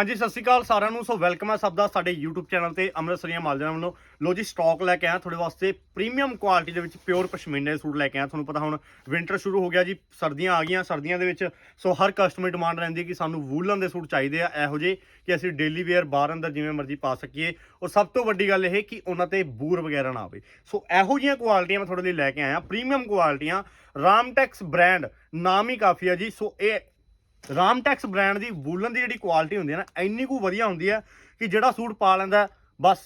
ਹਾਂਜੀ, ਸਤਿ ਸ਼੍ਰੀ ਅਕਾਲ ਸਾਰਿਆਂ ਨੂੰ। ਸੋ ਵੈਲਕਮ ਹੈ ਸਭ ਦਾ ਸਾਡੇ YouTube ਚੈਨਲ ਤੇ ਅੰਮ੍ਰਿਤਸਰੀਆਂ ਮਾਲਜਾਂ ਵੱਲੋਂ। ਲੋ ਜੀ ਸਟਾਕ ਲੈ ਕੇ ਆਇਆ ਤੁਹਾਡੇ ਵਾਸਤੇ ਪ੍ਰੀਮੀਅਮ ਕੁਆਲਿਟੀ ਦੇ ਵਿੱਚ ਪਿਓਰ ਪਸ਼ਮੀਨੇ ਦੇ ਸੂਟ ਲੈ ਕੇ ਆਇਆ। ਤੁਹਾਨੂੰ ਪਤਾ ਹੁਣ ਵਿੰਟਰ ਸ਼ੁਰੂ ਹੋ ਗਿਆ ਜੀ, ਸਰਦੀਆਂ ਆ ਗਈਆਂ, ਸਰਦੀਆਂ ਦੇ ਵਿੱਚ ਸੋ ਹਰ ਕਸਟਮਰ ਡਿਮਾਂਡ ਰਹਿੰਦੀ ਕਿ ਸਾਨੂੰ ਵੂਲਨ ਦੇ ਸੂਟ ਚਾਹੀਦੇ ਆ। ਇਹੋ ਜਿਹੇ ਕਿ ਅਸੀਂ ਡੇਲੀ ਵੇਅਰ ਬਾਹਰ ਅੰਦਰ ਜਿਵੇਂ ਮਰਜ਼ੀ ਪਾ ਸਕੀਏ। ਔਰ ਸਭ ਤੋਂ ਵੱਡੀ ਗੱਲ ਇਹ ਕਿ ਉਹਨਾਂ ਤੇ ਬੂਰ ਵਗੈਰਾ ਨਾ ਆਵੇ। ਸੋ ਇਹੋ ਜਿਹੀਆਂ ਕੁਆਲਿਟੀਆਂ ਮੈਂ ਤੁਹਾਡੇ ਲਈ ਲੈ ਕੇ ਆਇਆ। ਪ੍ਰੀਮੀਅਮ ਕੁਆਲਿਟੀਆਂ ਰਾਮਟੈਕਸ ਬ੍ਰਾਂਡ ਨਾਮ ਹੀ ਕਾਫੀ ਆ ਜੀ। ਸੋ ਇਹ ਰਾਮਟੈਕਸ ਬ੍ਰਾਂਡ ਦੀ ਵੂਲਨ ਦੀ ਜਿਹੜੀ ਕੁਆਲਿਟੀ ਹੁੰਦੀ ਹੈ ਨਾ, ਇੰਨੀ ਕੁ ਵਧੀਆ ਹੁੰਦੀ ਹੈ ਕਿ ਜਿਹੜਾ ਸੂਟ ਪਾ ਲੈਂਦਾ ਬਸ।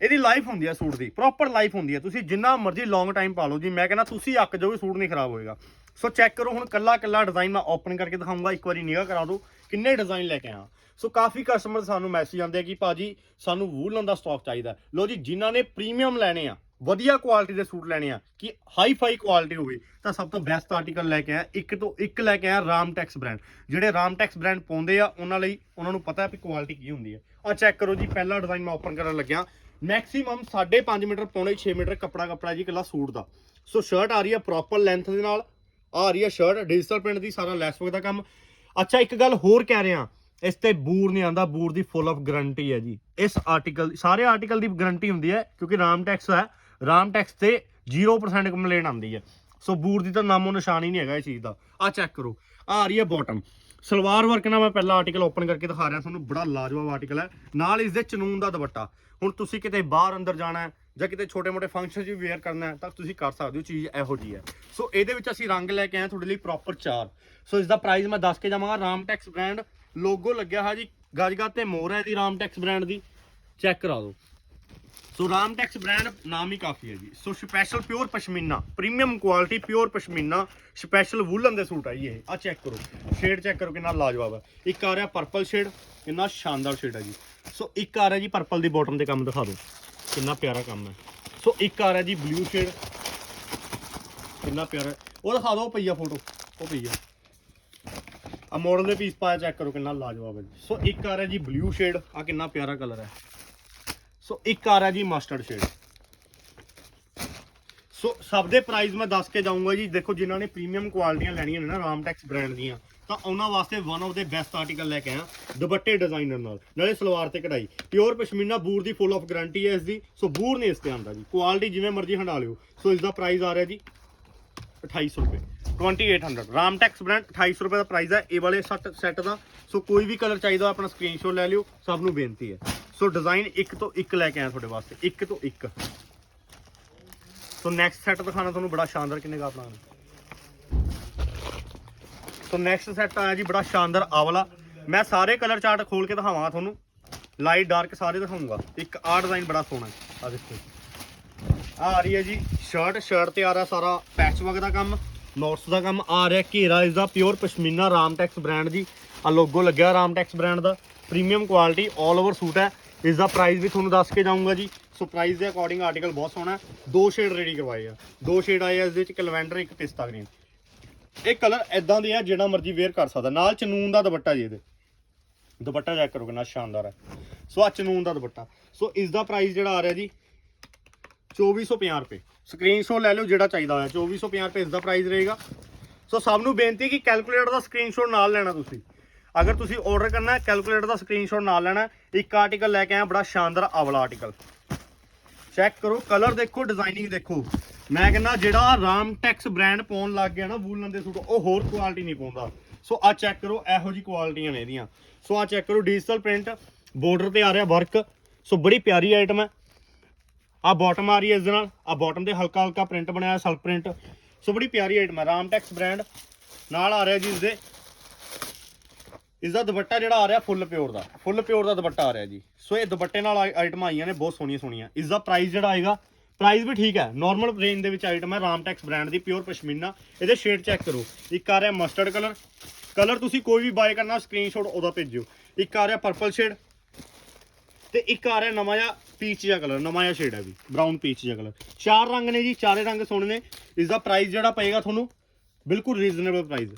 ਇਹਦੀ ਲਾਈਫ ਹੁੰਦੀ ਹੈ ਸੂਟ ਦੀ ਪ੍ਰੋਪਰ ਲਾਈਫ ਹੁੰਦੀ ਹੈ। ਤੁਸੀਂ ਜਿੰਨਾ ਮਰਜ਼ੀ ਲੌਂਗ ਟਾਈਮ ਪਾ ਲਓ ਜੀ, ਮੈਂ ਕਹਿੰਦਾ ਤੁਸੀਂ ਅੱਕ ਜਾਓਗੇ, ਸੂਟ ਨਹੀਂ ਖਰਾਬ ਹੋਏਗਾ। ਸੋ ਚੈੱਕ ਕਰੋ, ਹੁਣ ਕੱਲਾ ਕੱਲਾ ਡਿਜ਼ਾਈਨ ਮੈਂ ਓਪਨ ਕਰਕੇ ਦਿਖਾਊਂਗਾ ਇੱਕ ਵਾਰੀ ਨਿਗਾਹ ਕਰਾ ਦਿਓ, ਕਿੰਨੇ ਡਿਜ਼ਾਈਨ ਲੈ ਕੇ ਆਇਆ। ਸੋ ਕਾਫੀ ਕਸਟਮਰ ਸਾਨੂੰ ਮੈਸੇਜ ਆਉਂਦੇ ਆ ਕਿ ਭਾਜੀ ਸਾਨੂੰ ਵੂਲਨ ਦਾ ਸਟਾਕ ਚਾਹੀਦਾ ਲੋ ਜੀ, ਜਿਨ੍ਹਾਂ ਨੇ ਪ੍ਰੀਮੀਅਮ ਲੈਣੇ ਆ ਵਧੀਆ ਕੁਆਲਿਟੀ ਦੇ ਸੂਟ ਲੈਣੇ ਆ, ਕਿ ਹਾਈ ਫਾਈ ਕੁਆਲਿਟੀ ਹੋਵੇ, ਤਾਂ ਸਭ ਤੋਂ ਬੈਸਟ ਆਰਟੀਕਲ ਲੈ ਕੇ ਆਇਆ, ਇੱਕ ਤੋਂ ਇੱਕ ਲੈ ਕੇ ਆਇਆ ਰਾਮਟੈਕਸ ਬ੍ਰਾਂਡ ਜਿਹੜੇ ਰਾਮਟੈਕਸ ਬ੍ਰਾਂਡ ਪਾਉਂਦੇ ਆ, ਉਹਨਾਂ ਲਈ ਉਹਨਾਂ ਨੂੰ ਪਤਾ ਹੈ ਕਿ ਕੁਆਲਿਟੀ ਕੀ ਹੁੰਦੀ ਹੈ ਆ ਚੈੱਕ ਕਰੋ ਜੀ, ਪਹਿਲਾ ਡਿਜ਼ਾਈਨ ਮੈਂ ਓਪਨ ਕਰਨ ਲੱਗਿਆ। ਮੈਕਸਿਮਮ 5.5 ਮੀਟਰ ਪੌਣੇ 6 ਮੀਟਰ ਕੱਪੜਾ ਕੱਪੜਾ ਜੀ ਇਕੱਲਾ ਸੂਟ ਦਾ। ਸੋ ਸ਼ਰਟ ਆ ਰਹੀ ਹੈ ਪ੍ਰੋਪਰ ਲੈਂਥ ਦੇ ਨਾਲ, ਆ ਰਹੀ ਹੈ ਸ਼ਰਟ ਡਿਜੀਟਲ ਪ੍ਰਿੰਟ ਦੀ, ਸਾਰਾ ਲੈਸ ਵਰਕ ਦਾ ਕੰਮ। ਅੱਛਾ, ਇੱਕ ਗੱਲ ਹੋਰ ਕਹਿ ਰਿਹਾ, ਇਸ ਤੇ ਬੂਰ ਨਹੀਂ ਆਂਦਾ ਬੂਰ ਦੀ ਫੁੱਲ ਆਫ ਗਾਰੰਟੀ ਹੈ ਜੀ। ਇਸ ਆਰਟੀਕਲ ਸਾਰੇ ਆਰਟੀਕਲ ਦੀ ਗਾਰੰਟੀ ਹੁੰਦੀ ਹੈ, ਕਿਉਂਕਿ ਰਾਮਟੈਕਸ ਹੈ ਰਾਮ ਟੈਕਸ ਤੇ 0% ਕੰਪਲੇਂਟ ਆਉਂਦੀ ਹੈ ਸੋ ਬੂਰ ਦੀ ਤਾਂ ਨਾਮੋ ਨਿਸ਼ਾਨ ਹੀ ਨਹੀਂ ਹੈਗਾ ਇਹ ਚੀਜ਼ ਦਾ। ਆ ਚੈੱਕ ਕਰੋ। ਆ ਆ ਰਹੀ ਹੈ ਬਾਟਮ ਸਲਵਾਰ ਵਰਕ ਨਾਲ ਮੈਂ ਪਹਿਲਾ ਆਰਟੀਕਲ ਓਪਨ ਕਰਕੇ ਦਿਖਾ ਰਿਹਾ, ਤੁਹਾਨੂੰ ਬੜਾ ਲਾਜਵਾਬ ਆਰਟੀਕਲ ਹੈ। ਨਾਲ ਇਸ ਦੇ ਚਨੂਨ ਦਾ ਦੁਪੱਟਾ। ਹੁਣ ਤੁਸੀਂ ਕਿਤੇ ਬਾਹਰ ਅੰਦਰ ਜਾਣਾ ਹੈ ਜਾਂ ਕਿਤੇ ਛੋਟੇ-ਮੋਟੇ ਫੰਕਸ਼ਨ 'ਚ ਵੀ ਵੇਅਰ ਕਰਨਾ ਹੈ, ਤਾਂ ਤੁਸੀਂ ਕਰ ਸਕਦੇ ਹੋ, ਚੀਜ਼ ਇਹੋ ਜੀ ਹੈ। ਸੋ ਇਹਦੇ ਵਿੱਚ ਅਸੀਂ ਰੰਗ ਲੈ ਕੇ ਆਏ ਤੁਹਾਡੇ ਲਈ ਪ੍ਰੋਪਰ ਚਾਰ। ਸੋ ਇਸ ਦਾ ਪ੍ਰਾਈਸ ਮੈਂ ਦੱਸ ਕੇ ਜਾਵਾਂਗਾ ਰਾਮਟੈਕਸ ਬ੍ਰਾਂਡ ਲੋਗੋ ਲੱਗਿਆ ਹੈ ਜੀ ਗਜਗਾ ਤੇ ਮੋਰ ਹੈ ਦੀ ਰਾਮਟੈਕਸ ਬ੍ਰਾਂਡ ਦੀ। ਚੈੱਕ ਕਰਾ ਦਿਓ। ਸੋ ਰਾਮਟੈਕਸ ਬ੍ਰਾਂਡ ਨਾਮ ਹੀ ਕਾਫੀ ਹੈ ਜੀ। So special pure pashmina premium quality pure pashmina special woollen ਦੇ ਸੂਟ ਆ ਜੀ ਇਹ। ਆ ਚੈੱਕ ਕਰੋ। ਸ਼ੇਡ ਚੈੱਕ ਕਰੋ ਕਿੰਨਾ ਲਾਜਵਾਬ ਹੈ। ਇੱਕ ਆ ਰਿਹਾ ਪਰਪਲ ਸ਼ੇਡ ਕਿੰਨਾ ਸ਼ਾਨਦਾਰ ਸ਼ੇਡ ਹੈ ਜੀ। ਸੋ ਇੱਕ ਆ ਰਿਹਾ ਜੀ ਪਰਪਲ ਦੀ ਬਾਟਮ ਦੇ ਕੰਮ ਦਿਖਾ ਦਿਓ। ਕਿੰਨਾ ਪਿਆਰਾ ਕੰਮ ਹੈ। ਸੋ ਇੱਕ ਆ ਰਿਹਾ ਜੀ ਬਲੂ ਸ਼ੇਡ ਕਿੰਨਾ ਪਿਆਰਾ ਉਹ ਦਿਖਾ ਦਿਓ ਪਈਆ ਫੋਟੋ ਉਹ ਪਈਆ ਆ। ਮਾਡਲ ਦੇ ਪੀਸ ਪਾਇਆ ਚੈੱਕ ਕਰੋ ਕਿੰਨਾ ਲਾਜਵਾਬ ਹੈ ਜੀ। ਸੋ ਇੱਕ ਆ ਰਿਹਾ ਜੀ ਬਲੂ ਸ਼ੇਡ ਆ ਕਿੰਨਾ ਪਿਆਰਾ ਕਲਰ ਹੈ। ਸੋ ਇੱਕ ਆ ਰਿਹਾ ਜੀ ਮਸਟਰਡ ਸ਼ੇਡ ਸੋ ਸਭ ਦੇ ਪ੍ਰਾਈਸ ਮੈਂ ਦੱਸ ਕੇ ਜਾਊਂਗਾ ਜੀ। ਦੇਖੋ ਜਿਨ੍ਹਾਂ ਨੇ ਪ੍ਰੀਮੀਅਮ ਕੁਆਲਿਟੀਆਂ ਲੈਣੀਆਂ ਨੇ ਨਾ ਰਾਮਟੈਕਸ ਬ੍ਰਾਂਡ ਦੀਆਂ, ਤਾਂ ਉਹਨਾਂ ਵਾਸਤੇ ਵਨ ਆਫ ਦੇ ਬੈਸਟ ਆਰਟੀਕਲ ਲੈ ਕੇ ਆਇਆ, ਦੁਪੱਟੇ ਡਿਜ਼ਾਈਨਰ ਨਾਲ, ਨਾਲੇ ਸਲਵਾਰ ਤੇ ਕਢਾਈ। ਪਿਓਰ ਪਸ਼ਮੀਨਾ ਬੂਰ ਦੀ ਫੁੱਲ ਆਫ ਗਾਰੰਟੀ ਹੈ ਇਸ ਦੀ। ਸੋ ਬੂਰ ਨਹੀਂ ਇਸ ਤੇ ਆਉਂਦਾ ਜੀ। ਕੁਆਲਿਟੀ ਜਿਵੇਂ ਮਰਜ਼ੀ ਹੰਡਾ ਲਿਓ। ਸੋ ਇਸ ਦਾ ਪ੍ਰਾਈਸ ਆ ਰਿਹਾ ਜੀ 2800 ਰੁਪਏ। 2800 ਰਾਮਟੈਕਸ ਬ੍ਰਾਂਡ 2800 ਰੁਪਏ ਦਾ ਪ੍ਰਾਈਸ ਹੈ। ਇਹ ਵਾਲੇ ਸੈੱਟ ਸੈੱਟ ਦਾ। ਸੋ ਕੋਈ ਵੀ ਕਲਰ ਚਾਹੀਦਾ, ਆਪਣਾ ਸਕਰੀਨਸ਼ਾਟ ਲੈ ਲਿਓ। ਸਭ ਨੂੰ ਬੇਨਤੀ ਹੈ। ਸੋ ਡਿਜ਼ਾਈਨ ਇੱਕ ਤੋਂ ਇੱਕ ਲੈ ਕੇ ਆਇਆ ਤੁਹਾਡੇ ਵਾਸਤੇ। ਇੱਕ ਤੋਂ ਇੱਕ। ਸੋ ਨੈਕਸਟ ਸੈੱਟ ਦਿਖਾਣਾ ਤੁਹਾਨੂੰ, ਬੜਾ ਸ਼ਾਨਦਾਰ ਕਿੰਨੇ ਦਾ ਪਲਾਨ ਸੋ ਨੈਕਸਟ ਸੈੱਟ ਆਇਆ ਜੀ, ਬੜਾ ਸ਼ਾਨਦਾਰ ਆਵਲਾ। ਮੈਂ ਸਾਰੇ ਕਲਰ ਚਾਰਟ ਖੋਲ ਕੇ ਦਿਖਾਵਾਂਗਾ ਤੁਹਾਨੂੰ। ਲਾਈਟ ਡਾਰਕ ਸਾਰੇ ਦਿਖਾਉਂਗਾ। ਇੱਕ ਆ ਡਿਜ਼ਾਈਨ ਬੜਾ ਸੋਹਣਾ ਹੈ। ਆ ਦੇਖੋ। ਆ ਆ ਰਹੀ ਹੈ ਜੀ ਸ਼ਰਟ ਸ਼ਰਟ ਤੇ ਆ ਰਿਹਾ ਸਾਰਾ ਪੈਚ ਵਰਕ ਦਾ ਕੰਮ ਨੋਟਸ ਦਾ ਕੰਮ। ਆ ਰਿਹਾ ਘੇਰਾ ਇਸ ਦਾ ਪਿਓਰ ਪਸ਼ਮੀਨਾ ਰਾਮਟੈਕਸ ਬ੍ਰਾਂਡ ਦੀ ਆ ਲੋਗੋ ਲੱਗਿਆ ਰਾਮਟੈਕਸ ਬ੍ਰਾਂਡ ਦਾ। ਪ੍ਰੀਮੀਅਮ ਕੁਆਲਿਟੀ 올 ਓਵਰ ਸੂਟ ਹੈ। ਇਸ ਦਾ ਪ੍ਰਾਈਸ ਵੀ ਤੁਹਾਨੂੰ ਦੱਸ ਕੇ ਜਾਊਂਗਾ ਜੀ। ਸੋ ਪ੍ਰਾਈਸ ਦੇ ਅਕੋਰਡਿੰਗ ਆਰਟੀਕਲ ਬਹੁਤ ਸੋਹਣਾ ਦੋ ਸ਼ੇਡ ਰੈਡੀ ਕਰਵਾਏ ਆ। ਦੋ ਸ਼ੇਡ ਆਏ ਆ, ਇਸ ਦੇ ਵਿੱਚ ਇੱਕ ਇੱਕ ਪਿਸਤਾ ਗ੍ਰੀਨ ਇਹ ਕਲਰ ਐਦਾਂ ਦੇ ਆ, ਜਿਹੜਾ ਮਰਜ਼ੀ ਵੇਅਰ ਕਰ ਸਕਦਾ। ਨਾਲ ਚਨੂਨ ਦਾ ਦੁਪੱਟਾ ਜੀ ਇਹਦੇ। ਦੁਪੱਟਾ ਚੈੱਕ ਕਰੋ ਕਿੰਨਾ ਸ਼ਾਨਦਾਰ ਹੈ। ਸੋ ਆ ਚਨੂਨ ਦਾ ਦੁਪੱਟਾ। ਸੋ ਇਸ ਦਾ ਪ੍ਰਾਈਸ ਜਿਹੜਾ ਆ ਰਿਹਾ ਜੀ 2450 ਰੁਪਏ। ਸਕਰੀਨਸ਼ਾਟ ਲੈ ਲਓ ਜਿਹੜਾ ਚਾਹੀਦਾ ਹੋਇਆ। 2450 ਰੁਪਏ ਇਸ ਦਾ ਪ੍ਰਾਈਸ ਰਹੇਗਾ। ਸੋ ਸਭ ਨੂੰ ਬੇਨਤੀ ਕਿ ਕੈਲਕੂਲੇਟਰ ਦਾ ਸਕਰੀਨਸ਼ਾਟ ਨਾਲ ਲੈਣਾ ਤੁਸੀਂ। ਅਗਰ ਤੁਸੀਂ ਆਰਡਰ ਕਰਨਾ ਕੈਲਕੂਲੇਟਰ ਦਾ ਸਕਰੀਨਸ਼ਾਟ ਨਾਲ ਲੈਣਾ ਇੱਕ ਆਰਟੀਕਲ ਲੈ ਕੇ ਆਇਆ, ਬੜਾ ਸ਼ਾਨਦਾਰ ਆਵਲਾ ਆਰਟੀਕਲ ਚੈੱਕ ਕਰੋ ਕਲਰ ਦੇਖੋ ਡਿਜ਼ਾਈਨਿੰਗ ਦੇਖੋ। ਮੈਂ ਕਹਿੰਦਾ, ਜਿਹੜਾ ਰਾਮ ਟੈਕਸ ਬ੍ਰਾਂਡ ਪਾਉਣ ਲੱਗ ਗਿਆ ਨਾ, ਵੂਲਨ ਦੇ ਸੂਟ, ਉਹ ਹੋਰ ਕੁਆਲਿਟੀ ਨਹੀਂ ਪਾਉਂਦਾ। ਸੋ ਆ ਚੈੱਕ ਕਰੋ, ਇਹੋ ਜੀ ਕੁਆਲਿਟੀਆਂ ਨੇ ਇਹਦੀਆਂ। ਸੋ ਆ ਚੈੱਕ ਕਰੋ ਡਿਜੀਟਲ ਪ੍ਰਿੰਟ ਬਾਰਡਰ ਤੇ ਆ ਰਿਹਾ ਵਰਕ ਸੋ ਬੜੀ ਪਿਆਰੀ ਆਈਟਮ ਹੈ। ਆ ਬਾਟਮ ਆ ਰਹੀ ਹੈ ਇਸ ਦੇ ਨਾਲ। ਆ ਬਾਟਮ ਤੇ ਹਲਕਾ ਹਲਕਾ ਪ੍ਰਿੰਟ ਬਣਾਇਆ ਸਲਕ ਪ੍ਰਿੰਟ ਸੋ ਬੜੀ ਪਿਆਰੀ ਆਈਟਮ ਹੈ ਰਾਮਟੈਕਸ ਬ੍ਰਾਂਡ ਨਾਲ ਆ ਰਿਹਾ ਜੀ ਇਸ ਦੇ। ਇਸ ਦਾ ਦੁਪੱਟਾ ਜਿਹੜਾ ਆ ਰਿਹਾ ਫੁੱਲ ਪਿਓਰ ਦਾ, ਫੁੱਲ ਪਿਓਰ ਦਾ ਦੁਪੱਟਾ ਆ ਰਿਹਾ ਜੀ। ਸੋ ਇਹ ਦੁਪੱਟੇ ਨਾਲ ਆਈਟਮਾਂ ਆਈਆਂ ਨੇ, ਬਹੁਤ ਸੋਹਣੀਆਂ ਸੋਹਣੀਆਂ। ਇਸ ਦਾ ਪ੍ਰਾਈਸ ਜਿਹੜਾ ਆਏਗਾ ਪ੍ਰਾਈਸ ਵੀ ਠੀਕ ਹੈ। ਨਾਰਮਲ ਰੇਂਜ ਦੇ ਵਿੱਚ ਆਈਟਮ ਹੈ ਰਾਮਟੈਕਸ ਬ੍ਰਾਂਡ ਦੀ ਪਿਓਰ ਪਸ਼ਮੀਨਾ ਇਹਦੇ ਸ਼ੇਡ ਚੈੱਕ ਕਰੋ। ਇੱਕ ਆ ਰਿਹਾ ਮਸਟਰਡ ਕਲਰ ਕਲਰ ਤੁਸੀਂ ਕੋਈ ਵੀ ਬਾਏ ਕਰਨਾ ਸਕਰੀਨਸ਼ਾਟ ਉਹਦਾ ਭੇਜਿਓ। ਇੱਕ ਆ ਰਿਹਾ ਪਰਪਲ ਸ਼ੇਡ ਤੇ ਇੱਕ ਆ ਰਿਹਾ ਨਵਾਂ ਜਿਹਾ ਪੀਚ ਜਿਹਾ ਕਲਰ ਨਵਾਂ ਜਿਹਾ ਸ਼ੇਡ ਹੈ ਵੀ ਬ੍ਰਾਊਨ ਪੀਚ ਜਿਹਾ ਕਲਰ ਚਾਰ ਰੰਗ ਨੇ ਜੀ, ਚਾਰੇ ਰੰਗ ਸੋਹਣੇ ਨੇ। ਇਸ ਦਾ ਪ੍ਰਾਈਸ ਜਿਹੜਾ ਪਏਗਾ ਤੁਹਾਨੂੰ, ਬਿਲਕੁਲ ਰੀਜ਼ਨੇਬਲ ਪ੍ਰਾਈਸ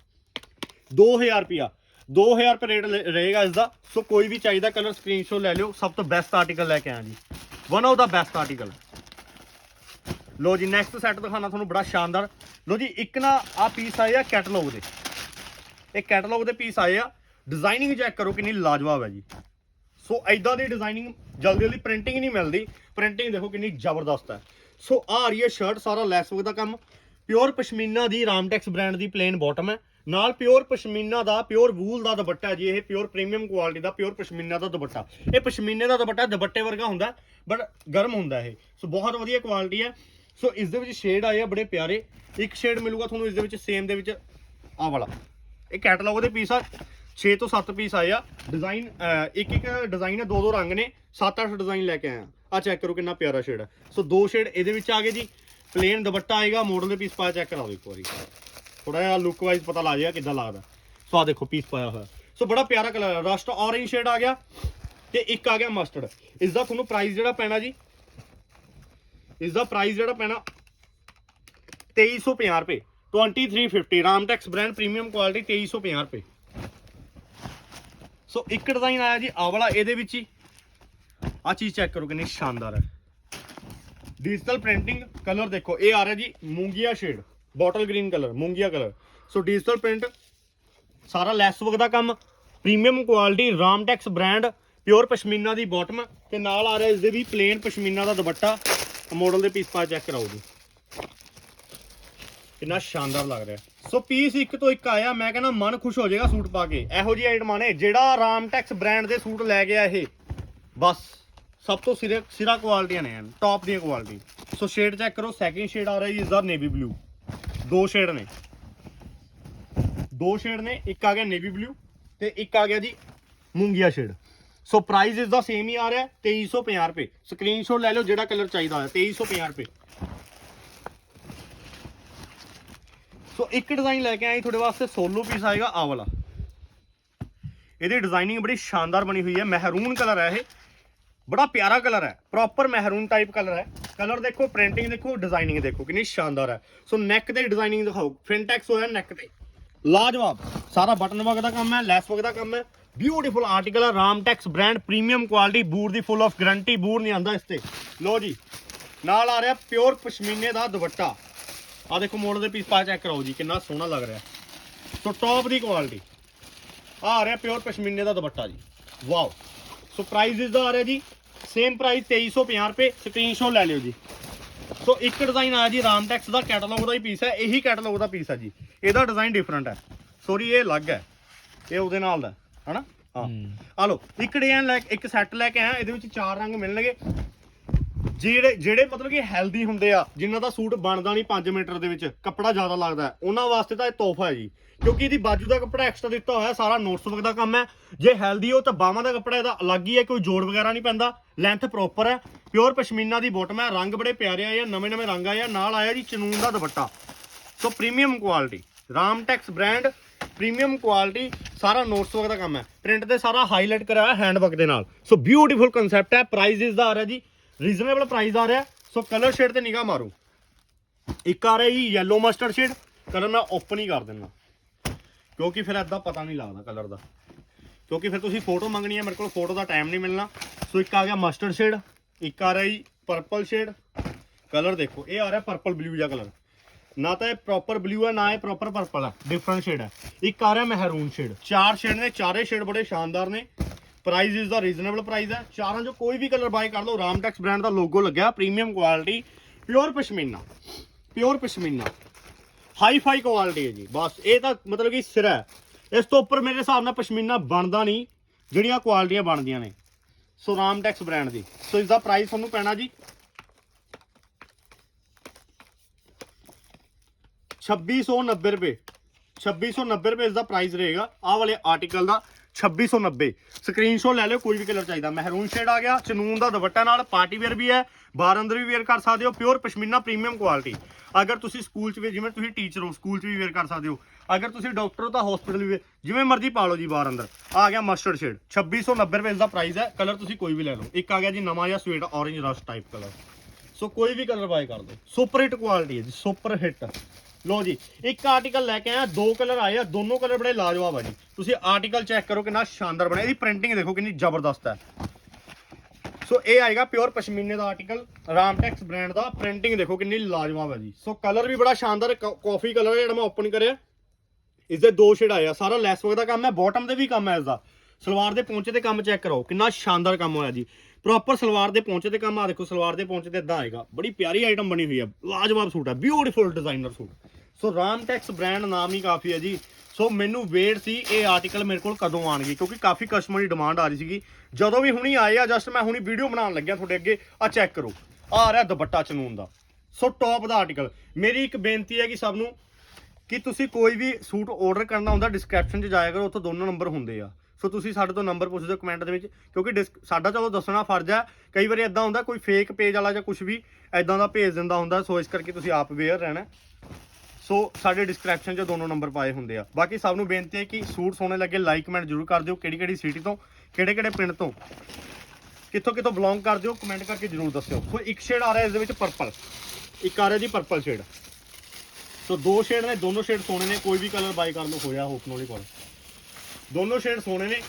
2000 ਰੁਪਿਆ 2000 ਰੁਪਏ ਰੇਟ ਰਹੇਗਾ ਇਸ ਦਾ ਸੋ ਕੋਈ ਵੀ ਚਾਹੀਦਾ ਕਲਰ ਸਕਰੀਨਸ਼ਾਟ ਲੈ ਲਿਓ। ਸਭ ਤੋਂ ਬੈਸਟ ਆਰਟੀਕਲ ਲੈ ਕੇ ਆਇਆ ਜੀ। One of the best article ਲੋ ਜੀ ਨੈਕਸਟ ਸੈੱਟ ਦਿਖਾਣਾ ਤੁਹਾਨੂੰ, ਬੜਾ ਸ਼ਾਨਦਾਰ। ਲੋ ਜੀ, ਇੱਕ ਨਾ ਆ ਪੀਸ ਆਏ ਆ ਕੈਟਲੌਗ ਦੇ। ਇਹ ਕੈਟਲੌਗ ਦੇ ਪੀਸ ਆਏ ਆ। ਡਿਜ਼ਾਈਨਿੰਗ ਚੈੱਕ ਕਰੋ ਕਿੰਨੀ ਲਾਜਵਾਬ ਹੈ ਜੀ। ਸੋ ਐਦਾਂ ਦੀ ਡਿਜ਼ਾਈਨਿੰਗ ਜਲਦੀ ਜਲਦੀ ਪ੍ਰਿੰਟਿੰਗ ਨਹੀਂ ਮਿਲਦੀ। ਪ੍ਰਿੰਟਿੰਗ ਦੇਖੋ ਕਿੰਨੀ ਜ਼ਬਰਦਸਤ ਹੈ। ਸੋ ਆ ਰਹੀ ਹੈ ਸ਼ਰਟ ਸਾਰਾ ਲੈਸ ਵਰਕ ਦਾ ਕੰਮ। ਪਿਓਰ ਪਸ਼ਮੀਨਾ ਦੀ ਰਾਮਟੈਕਸ ਬ੍ਰਾਂਡ ਦੀ ਪਲੇਨ ਬਾਟਮ ਹੈ। ਨਾਲ ਪਿਓਰ ਪਸ਼ਮੀਨਾ ਦਾ, ਪਿਓਰ ਵੂਲ ਦਾ ਦੁਪੱਟਾ ਜੀ ਇਹ, ਪਿਓਰ ਪ੍ਰੀਮੀਅਮ ਕੁਆਲਿਟੀ ਦਾ, ਪਿਓਰ ਪਸ਼ਮੀਨਾ ਦਾ ਦੁਪੱਟਾ। ਇਹ ਪਸ਼ਮੀਨੇ ਦਾ ਦੁਪੱਟਾ ਦੁਪੱਟੇ ਵਰਗਾ ਹੁੰਦਾ, ਬਟ ਗਰਮ ਹੁੰਦਾ ਇਹ। ਸੋ ਬਹੁਤ ਵਧੀਆ ਕੁਆਲਿਟੀ ਹੈ। ਸੋ ਇਸ ਦੇ ਵਿੱਚ ਸ਼ੇਡ ਆਏ ਆ ਬੜੇ ਪਿਆਰੇ। ਇੱਕ ਸ਼ੇਡ ਮਿਲੂਗਾ ਤੁਹਾਨੂੰ ਇਸ ਦੇ ਵਿੱਚ ਸੇਮ ਦੇ ਵਿੱਚ ਆ ਵਾਲਾ। ਇਹ ਕੈਟਲੌਗ ਦੇ ਪੀਸ ਆ 6 ਤੋਂ 7 ਪੀਸ ਆਏ ਆ। ਡਿਜ਼ਾਈਨ ਇੱਕ ਇੱਕ ਡਿਜ਼ਾਈਨ ਹੈ ਦੋ ਦੋ ਰੰਗ ਨੇ। 7-8 ਡਿਜ਼ਾਈਨ ਲੈ ਕੇ ਆਇਆ ਆ। ਚੈੱਕ ਕਰੋ ਕਿੰਨਾ ਪਿਆਰਾ ਸ਼ੇਡ ਹੈ ਸੋ ਦੋ ਸ਼ੇਡ ਇਹਦੇ ਵਿੱਚ ਆ ਗਏ ਜੀ। ਪਲੇਨ ਦੁਪੱਟਾ ਆਏਗਾ ਮੋਡਲ ਦੇ ਪੀਸ ਪਾ ਚੈੱਕ ਕਰਾ ਦਿਓ ਇੱਕ ਵਾਰੀ। ਥੋੜਾ ਜਿਹਾ ਲੁੱਕ ਵਾਈਜ਼ ਪਤਾ ਲੱਗ ਜਾਏਗਾ ਕਿੱਦਾਂ ਲੱਗਦਾ। ਸੋ ਆ ਦੇਖੋ ਪੀਸ ਪਾਇਆ ਹੋਇਆ। ਸੋ ਬੜਾ ਪਿਆਰਾ ਕਲਰ ਹੈ। ਰਸਟ ਔਰੇਂਜ ਸ਼ੇਡ ਆ ਗਿਆ ਤੇ ਇੱਕ ਆ ਗਿਆ ਮਸਟਰਡ ਇਸ ਦਾ ਤੁਹਾਨੂੰ ਪ੍ਰਾਈਸ ਜਿਹੜਾ ਪੈਣਾ ਜੀ, ਇਸ ਦਾ ਪ੍ਰਾਈਸ ਜਿਹੜਾ ਪੈਣਾ 2350 ਰੁਪਏ। 2350 ਰਾਮਟੈਕਸ ਬ੍ਰਾਂਡ ਪ੍ਰੀਮੀਅਮ ਕੁਆਲਿਟੀ 2350 ਰੁਪਏ। ਸੋ ਇੱਕ ਡਿਜ਼ਾਈਨ ਆਇਆ ਜੀ, ਆਹ ਵਾਲਾ, ਇਹਦੇ ਵਿੱਚ ਹੀ। ਆ ਚੀਜ਼ ਚੈੱਕ ਕਰੋ ਕਿੰਨੀ ਸ਼ਾਨਦਾਰ ਹੈ। ਡਿਜੀਟਲ ਪ੍ਰਿੰਟਿੰਗ ਕਲਰ ਦੇਖੋ, ਇਹ ਆ ਰਿਹਾ ਜੀ ਮੂੰਗੀਆ ਸ਼ੇਡ ਬੋਟਲ ਗ੍ਰੀਨ ਕਲਰ, ਮੂੰਗੀਆ ਕਲਰ। ਸੋ ਡਿਜੀਟਲ ਪ੍ਰਿੰਟ ਸਾਰਾ ਲੈਸ ਵਰਕ ਦਾ ਕੰਮ premium quality Ramtex brand pure pashmina ਦੀ ਬਾਟਮ ਤੇ ਨਾਲ ਆ ਰਿਹਾ ਇਸ ਦੇ ਵੀ ਪਲੇਨ ਪਸ਼ਮੀਨਾ ਦਾ ਦੁਪੱਟਾ। ਮਾਡਲ ਦੇ ਪੀਸ ਪਾ ਚੈੱਕ ਕਰਾਓ ਜੀ। ਕਿੰਨਾ ਸ਼ਾਨਦਾਰ ਲੱਗ ਰਿਹਾ। ਸੋ ਪੀਸ ਇੱਕ ਤੋਂ ਇੱਕ ਆਇਆ, ਮੈਂ ਕਹਿੰਦਾ ਮਨ ਖੁਸ਼ ਹੋ ਜਾਏਗਾ ਸੂਟ ਪਾ ਕੇ। ਇਹੋ ਜਿਹੀ ਆਈਟਮਾਂ ਨੇ ਜਿਹੜਾ ਰਾਮਟੈਕਸ ਬ੍ਰਾਂਡ ਦੇ ਸੂਟ ਲੈ ਗਿਆ ਇਹ। ਬਸ, ਸਭ ਤੋਂ ਸਿਰੇ ਸਿਰਾ ਕੁਆਲਿਟੀਆਂ ਨੇ ਟੌਪ ਦੀਆਂ ਕੁਆਲਿਟੀ ਸੋ ਸ਼ੇਡ ਚੈੱਕ ਕਰੋ ਸੈਕਿੰਡ ਸ਼ੇਡ ਆ ਰਿਹਾ ਜੀ ਇਸ ਦਾ ਨੇਵੀ ਬਲੂ ਦੋ ਸ਼ੇਡ ਨੇ। ਦੋ ਸ਼ੇਡ ਨੇ, ਇੱਕ ਆ ਗਿਆ ਨੇਵੀ ਬਲੂ ਤੇ ਇੱਕ ਆ ਗਿਆ ਜੀ ਮੂੰਗੀਆ ਸ਼ੇਡ ਸੋ ਪ੍ਰਾਈਸ ਇਸ ਦਾ ਸੇਮ ਹੀ ਆ ਰਿਹਾ 2350 ਰੁਪਏ। ਸਕਰੀਨਸ਼ਾਟ ਲੈ ਲਓ, ਜਿਹੜਾ ਕਲਰ ਚਾਹੀਦਾ ਹੋਇਆ 2350 ਰੁਪਏ। ਸੋ ਇੱਕ ਡਿਜ਼ਾਈਨ ਲੈ ਕੇ ਆਏ, ਤੁਹਾਡੇ ਵਾਸਤੇ ਸੋਲੋ ਪੀਸ ਆਏਗਾ ਆ ਵਾਲਾ। ਇਹਦੀ ਡਿਜ਼ਾਈਨਿੰਗ ਬੜੀ ਸ਼ਾਨਦਾਰ ਬਣੀ ਹੋਈ ਹੈ, ਮਹਿਰੂਨ ਕਲਰ ਹੈ ਇਹ। ਬੜਾ ਪਿਆਰਾ ਕਲਰ ਹੈ ਪ੍ਰੋਪਰ ਮਹਿਰੂਨ ਟਾਈਪ ਕਲਰ ਹੈ। ਕਲਰ ਦੇਖੋ, ਪ੍ਰਿੰਟਿੰਗ ਦੇਖੋ, ਡਿਜ਼ਾਈਨਿੰਗ ਦੇਖੋ, ਕਿੰਨੀ ਸ਼ਾਨਦਾਰ ਹੈ। ਸੋ ਨੈਕ ਤੇ ਡਿਜ਼ਾਈਨਿੰਗ ਦਿਖਾਓ ਫਿਨਟੈਕਸ ਹੋਇਆ ਨੈਕ ਤੇ। ਲਾਜਵਾਬ ਸਾਰਾ ਬਟਨ ਵਰਕ ਦਾ ਕੰਮ ਹੈ ਲੈਸ ਵਰਕ ਦਾ ਕੰਮ ਹੈ। ਬਿਊਟੀਫੁਲ ਆਰਟੀਕਲ ਹੈ ਰਾਮਟੈਕਸ ਬ੍ਰਾਂਡ ਪ੍ਰੀਮੀਅਮ ਕੁਆਲਿਟੀ ਬੂਰ ਦੀ ਫੁੱਲ ਆਫ ਗਾਰੰਟੀ ਬੂਰ ਨਹੀਂ ਆਂਦਾ ਇਸ ਤੇ। ਲੋ ਜੀ, ਨਾਲ ਆ ਰਿਹਾ ਪਿਓਰ ਪਸ਼ਮੀਨੇ ਦਾ ਦੁਪੱਟਾ। ਆ ਦੇਖੋ ਮੋਡਲ ਦੇ ਪੀਸ ਪਾ ਚੈੱਕ ਕਰਾਓ ਜੀ, ਕਿੰਨਾ ਸੋਹਣਾ ਲੱਗ ਰਿਹਾ। ਸੋ ਟੌਪ ਦੀ ਕੁਆਲਿਟੀ ਆ ਆ ਰਿਹਾ ਪਿਓਰ ਪਸ਼ਮੀਨੇ ਦਾ ਦੁਪੱਟਾ ਜੀ। ਵਾਓ ਸੋ ਪ੍ਰਾਈਸ ਇਸ ਦਾ ਆ ਰਿਹਾ ਜੀ ਸੇਮ ਪ੍ਰਾਈਸ 2350 ਰੁਪਏ ਸਕਰੀਨਸ਼ਾਟ ਲੈ ਲਿਓ ਜੀ। ਸੋ ਇੱਕ ਡਿਜ਼ਾਈਨ ਆਇਆ ਜੀ ਰਾਮਟੈਕਸ ਦਾ ਕੈਟਲੌਗ ਦਾ ਹੀ ਪੀਸ ਹੈ ਇਹੀ ਕੈਟਲੌਗ ਦਾ ਪੀਸ ਹੈ ਜੀ। ਇਹਦਾ ਡਿਜ਼ਾਈਨ ਡਿਫਰੈਂਟ ਹੈ। ਸੋਰੀ ਇਹ ਅਲੱਗ ਹੈ। ਇਹ ਉਹਦੇ ਨਾਲ ਦਾ ਹੈ, ਹਨਾ? ਹਾਂ। ਆ ਲਓ ਇੱਕ ਡਿਜ਼ਾਈਨ ਲੈ ਇੱਕ ਸੈੱਟ ਲੈ ਕੇ ਆਇਆ ਇਹਦੇ ਵਿੱਚ ਚਾਰ ਰੰਗ ਮਿਲਣਗੇ। ਜਿਹੜੇ ਜਿਹੜੇ ਮਤਲਬ ਕਿ ਹੈਲਦੀ ਹੁੰਦੇ ਆ, ਜਿਨ੍ਹਾਂ ਦਾ ਸੂਟ ਬਣਦਾ ਨਹੀਂ 5 ਮੀਟਰ ਦੇ ਵਿੱਚ, ਕੱਪੜਾ ਜ਼ਿਆਦਾ ਲੱਗਦਾ ਉਹਨਾਂ ਵਾਸਤੇ ਤਾਂ ਇਹ ਤੋਹਫਾ ਹੈ ਜੀ। ਕਿਉਂਕਿ ਇਹਦੀ ਬਾਜੂ ਦਾ ਕੱਪੜਾ ਐਕਸਟਰਾ ਦਿੱਤਾ ਹੋਇਆ, ਸਾਰਾ ਨੋਟਸ ਵਰਕ ਦਾ ਕੰਮ ਹੈ। ਜੇ ਹੈਲਦੀ ਹੋ ਤਾਂ ਬਾਹਾਂ ਦਾ ਕੱਪੜਾ ਇਹਦਾ ਅਲੱਗ ਹੀ ਹੈ, ਕੋਈ ਜੋੜ ਵਗੈਰਾ ਨਹੀਂ ਪੈਂਦਾ। ਲੈਂਥ ਪ੍ਰੋਪਰ ਹੈ ਪਿਓਰ ਪਸ਼ਮੀਨਾ ਦੀ ਬੋਟਮ ਹੈ, ਰੰਗ ਬੜੇ ਪਿਆਰੇ ਆਏ ਆ, ਨਵੇਂ ਨਵੇਂ ਰੰਗ ਆਏ ਆ, ਨਾਲ ਆਇਆ ਜੀ ਚਨੂਨ ਦਾ dupatta. So premium quality Ramtex brand premium quality ਸਾਰਾ ਨੋਟਸ ਵਰਕ ਦਾ ਕੰਮ ਹੈ। ਪ੍ਰਿੰਟ ਤੇ ਸਾਰਾ ਹਾਈਲਾਈਟ ਕਰਾਇਆ ਹੈਂਡ ਦੇ ਨਾਲ। ਸੋ ਬਿਊਟੀਫੁਲ ਕਨਸੈਪਟ ਹੈ ਪ੍ਰਾਈਸ ਇਸ ਦਾ ਆ ਰਿਹਾ ਜੀ। ਰੀਜ਼ਨੇਬਲ ਪ੍ਰਾਈਸ ਆ ਰਿਹਾ। ਸੋ ਕਲਰ ਸ਼ੇਡ ਤੇ ਨਿਗਾਹ ਮਾਰੋ। ਇੱਕ ਆ ਰਿਹਾ ਜੀ yellow ਮਸਟਰਡ ਸ਼ੇਡ ਕਲਰ ਮੈਂ ਓਪਨ ਹੀ ਕਰ ਦਿੰਦਾ। ਕਿਉਂਕਿ ਫਿਰ ਐਦਾਂ ਪਤਾ ਨਹੀਂ ਲੱਗਦਾ ਕਲਰ ਦਾ। ਕਿਉਂਕਿ ਫਿਰ ਤੁਸੀਂ ਫੋਟੋ ਮੰਗਣੀ ਹੈ ਮੇਰੇ ਕੋਲ ਫੋਟੋ ਦਾ ਟਾਈਮ ਨਹੀਂ ਮਿਲਣਾ। ਸੋ ਇੱਕ ਆ ਗਿਆ ਮਸਟਰਡ ਸ਼ੇਡ ਇੱਕ ਆ ਰਿਹਾ ਜੀ ਪਰਪਲ ਸ਼ੇਡ ਕਲਰ ਦੇਖੋ, ਇਹ ਆ ਰਿਹਾ ਪਰਪਲ ਬਲੂ ਜਿਹਾ ਕਲਰ ਨਾ ਤਾਂ ਇਹ ਪ੍ਰੋਪਰ ਬਲੂ ਹੈ ਨਾ ਇਹ ਪ੍ਰੋਪਰ ਪਰਪਲ ਹੈ ਡਿਫਰੈਂਟ ਸ਼ੇਡ ਹੈ ਇੱਕ ਆ ਰਿਹਾ ਮਹਿਰੂਨ ਸ਼ੇਡ ਚਾਰ ਸ਼ੇਡ ਨੇ, ਚਾਰੇ ਸ਼ੇਡ ਬੜੇ ਸ਼ਾਨਦਾਰ ਨੇ। ਪ੍ਰਾਈਸ ਇਸ ਦਾ ਰੀਜ਼ਨੇਬਲ ਪ੍ਰਾਈਸ ਹੈ। ਚਾਰਾਂ ਚੋਂ ਕੋਈ ਵੀ ਕਲਰ ਬਾਏ ਕਰ ਲਓ ਰਾਮਟੈਕਸ ਬ੍ਰਾਂਡ ਦਾ ਲੋਗੋ ਲੱਗਿਆ premium quality pure pashmina pure pashmina. Hi fi quality ਹੈ ਜੀ, ਬਸ, ਇਹ ਤਾਂ ਮਤਲਬ ਕਿ ਸਿਰਾ ਹੈ। ਇਸ ਤੋਂ ਉੱਪਰ ਮੇਰੇ ਹਿਸਾਬ ਨਾਲ ਪਸ਼ਮੀਨਾ ਬਣਦਾ ਨਹੀਂ, ਜਿਹੜੀਆਂ ਕੁਆਲਿਟੀਆਂ ਬਣਦੀਆਂ ਨੇ। ਸੋ ਰਾਮਟੈਕਸ ਬ੍ਰਾਂਡ ਦੀ। ਸੋ ਇਸ ਦਾ ਪ੍ਰਾਈਸ ਤੁਹਾਨੂੰ ਪੈਣਾ ਜੀ 2690 ਰੁਪਏ। 2690 ਰੁਪਏ ਇਸ ਦਾ ਪ੍ਰਾਈਸ ਰਹੇਗਾ। ਆਹ ਵਾਲੇ ਆਰਟੀਕਲ ਦਾ 2690 ਸਕਰੀਨਸ਼ਾਟ ਲੈ ਲਿਓ, ਕੋਈ ਵੀ ਕਲਰ ਚਾਹੀਦਾ। ਮਹਿਰੂਨ ਸ਼ੇਡ ਆ ਗਿਆ ਚਨੂਨ ਦਾ ਦੁਪੱਟਾ ਨਾਲ ਪਾਰਟੀ ਵੇਅਰ ਵੀ ਹੈ, ਬਾਹਰ ਅੰਦਰ ਵੀ ਵੇਅਰ ਕਰ ਸਕਦੇ ਹੋ ਪਿਓਰ ਪਸ਼ਮੀਨਾ ਪ੍ਰੀਮੀਅਮ ਕੁਆਲਿਟੀ ਅਗਰ ਤੁਸੀਂ ਸਕੂਲ 'ਚ ਵੀ, ਜਿਵੇਂ ਤੁਸੀਂ ਟੀਚਰ ਹੋ ਸਕੂਲ 'ਚ ਵੀ ਵੇਅਰ ਕਰ ਸਕਦੇ ਹੋ। ਅਗਰ ਤੁਸੀਂ ਡਾਕਟਰ ਹੋ, ਤਾਂ ਹਸਪੀਟਲ ਵੀ, ਜਿਵੇਂ ਮਰਜ਼ੀ ਪਾ ਲਓ ਜੀ ਬਾਹਰ ਅੰਦਰ। ਆ ਗਿਆ ਮਸਟਰਡ ਸ਼ੇਡ 2690 ਰੁਪਏ ਇਸ ਦਾ ਪ੍ਰਾਈਸ ਹੈ ਕਲਰ ਤੁਸੀਂ ਕੋਈ ਵੀ ਲੈ ਲਓ। ਇੱਕ ਆ ਗਿਆ ਜੀ ਨਵਾਂ ਜਿਹਾ ਸਵੀਟ orange ਰਸ ਟਾਈਪ ਕਲਰ ਸੋ ਕੋਈ ਵੀ ਕਲਰ ਬਾਈ ਕਰ ਦਿਓ। ਸੁਪਰ ਹਿੱਟ ਕੁਆਲਿਟੀ ਹੈ ਜੀ ਸੁਪਰ ਹਿੱਟ ਲੋ ਜੀ, ਇੱਕ ਆਰਟੀਕਲ ਲੈ ਕੇ ਆਇਆ, ਦੋ ਕਲਰ ਆਏ ਆ, ਦੋਨੋਂ ਕਲਰ ਬੜੇ ਲਾਜਵਾਬ ਆ ਜੀ। ਤੁਸੀਂ ਆਰਟੀਕਲ ਚੈੱਕ ਕਰੋ ਕਿੰਨਾ ਸ਼ਾਨਦਾਰ ਬਣਿਆ, ਇਹਦੀ ਪ੍ਰਿੰਟਿੰਗ ਦੇਖੋ ਕਿੰਨੀ ਜ਼ਬਰਦਸਤ ਹੈ। ਸੋ ਇਹ ਆਏਗਾ ਪਿਓਰ ਪਸ਼ਮੀਨੇ ਦਾ ਆਰਟੀਕਲ ਰਾਮਟੈਕਸ ਬ੍ਰਾਂਡ ਦਾ ਪ੍ਰਿੰਟਿੰਗ ਦੇਖੋ ਕਿੰਨੀ ਲਾਜਵਾਬ ਹੈ ਜੀ। ਸੋ ਕਲਰ ਵੀ ਬੜਾ ਸ਼ਾਨਦਾਰ ਕਾਫੀ ਕਲਰ ਹੈ ਜਿਹੜਾ ਮੈਂ ਓਪਨ ਕਰਿਆ। ਇਸ ਦੇ ਦੋ ਸ਼ੇਡ ਆਏ ਆ, ਸਾਰਾ ਲੈਸ ਵਰਕ ਦਾ ਕੰਮ ਹੈ ਬਾਟਮ ਤੇ ਵੀ ਕੰਮ ਹੈ ਇਸ ਦਾ ਸਲਵਾਰ ਦੇ ਪੌਂਚੇ ਤੇ ਕੰਮ ਚੈੱਕ ਕਰੋ, ਕਿੰਨਾ ਸ਼ਾਨਦਾਰ ਕੰਮ ਹੋਇਆ ਜੀ। ਪ੍ਰੋਪਰ ਸਲਵਾਰ ਦੇ ਪੌਂਚੇ ਤੇ ਕੰਮ ਆ ਦੇਖੋ, ਸਲਵਾਰ ਦੇ ਪੌਂਚੇ ਤੇ ਇਦਾਂ ਆਏਗਾ। ਬੜੀ ਪਿਆਰੀ ਆਈਟਮ ਬਣੀ ਹੋਈ ਹੈ, ਲਾਜਵਾਬ ਸੂਟ ਹੈ beautiful designer suit. So Ramtex brand ਨਾਮ ਹੀ ਕਾਫੀ ਹੈ ਜੀ। ਸੋ ਮੈਨੂੰ ਵੇਟ ਸੀ, ਇਹ ਆਰਟੀਕਲ ਮੇਰੇ ਕੋਲ ਕਦੋਂ ਆਣਗੇ ਕਿਉਂਕਿ ਕਾਫੀ ਕਸਟਮਰ ਦੀ ਡਿਮਾਂਡ ਆ ਰਹੀ ਸੀਗੀ। ਜਦੋਂ ਵੀ ਹੁਣੀ ਆਏ ਆ ਜਸਟ ਮੈਂ ਹੁਣੀ ਵੀਡੀਓ ਬਣਾਉਣ ਲੱਗਿਆ ਤੁਹਾਡੇ ਅੱਗੇ ਆ ਚੈੱਕ ਕਰੋ। ਆ ਰਿਹਾ ਦੁਪੱਟਾ ਚਨੂਨ ਦਾ। ਸੋ ਟੌਪ ਦਾ ਆਰਟੀਕਲ ਮੇਰੀ ਇੱਕ ਬੇਨਤੀ ਹੈ ਕਿ ਸਭ ਨੂੰ ਕਿ ਤੁਸੀਂ ਕੋਈ ਵੀ ਸੂਟ ਆਰਡਰ ਕਰਨਾ ਹੁੰਦਾ ਡਿਸਕ੍ਰਿਪਸ਼ਨ 'ਚ ਜਾਇਆ ਕਰੋ, ਉੱਥੇ ਦੋਨੋਂ ਨੰਬਰ ਹੁੰਦੇ ਆ। ਸੋ ਤੁਸੀਂ ਸਾਡੇ ਤੋਂ ਨੰਬਰ ਪੁੱਛ ਦਿਓ ਕਮੈਂਟ ਦੇ ਵਿੱਚ, ਕਿਉਂਕਿ ਡਿਸਕ- ਸਾਡਾ ਚਲੋ ਦੱਸਣਾ ਫਰਜ਼ ਹੈ। ਕਈ ਵਾਰੀ ਇਦਾਂ ਹੁੰਦਾ, ਕੋਈ ਫੇਕ ਪੇਜ ਵਾਲਾ ਜਾਂ ਕੁਝ ਵੀ ਇਦਾਂ ਦਾ ਭੇਜ ਦਿੰਦਾ ਹੁੰਦਾ ਸੋ ਇਸ ਕਰਕੇ ਤੁਸੀਂ ਆਪ ਵੇਅਰ ਰਹਿਣਾ। ਸੋ ਸਾਡੇ ਡਿਸਕ੍ਰਿਪਸ਼ਨ 'ਚ ਦੋਨੋਂ ਨੰਬਰ ਪਾਏ ਹੁੰਦੇ ਆ। ਬਾਕੀ ਸਭ ਨੂੰ ਬੇਨਤੀ ਹੈ ਕਿ ਸੂਟ ਸੋਹਣੇ ਲੱਗੇ ਲਾਈਕ ਕਮੈਂਟ ਜ਼ਰੂਰ ਕਰ ਦਿਓ ਕਿਹੜੀ ਕਿਹੜੀ ਸਿਟੀ ਤੋਂ, ਕਿਹੜੇ ਕਿਹੜੇ ਪਿੰਡ ਤੋਂ, ਕਿੱਥੋਂ ਕਿੱਥੋਂ ਬਿਲੋਂਗ ਕਰਦੇ ਹੋ ਕਮੈਂਟ ਕਰਕੇ ਜ਼ਰੂਰ ਦੱਸਿਓ। ਸੋ ਇੱਕ ਸ਼ੇਡ ਆ ਰਿਹਾ ਇਸ ਦੇ ਵਿੱਚ ਪਰਪਲ ਇੱਕ ਆ ਰਿਹਾ ਜੀ ਪਰਪਲ ਸ਼ੇਡ ਸੋ ਦੋ ਸ਼ੇਡ ਨੇ, ਦੋਨੋਂ ਸ਼ੇਡ ਸੋਹਣੇ ਨੇ, ਕੋਈ ਵੀ ਕਲਰ ਬਾਈ ਕਰ ਲਓ, ਹੋਇਆ ਹੋਪਨੋਲੀ ਕੋਲ ਦੋਨੋਂ ਸ਼ੇਡ ਸੋਹਣੇ ਨੇ।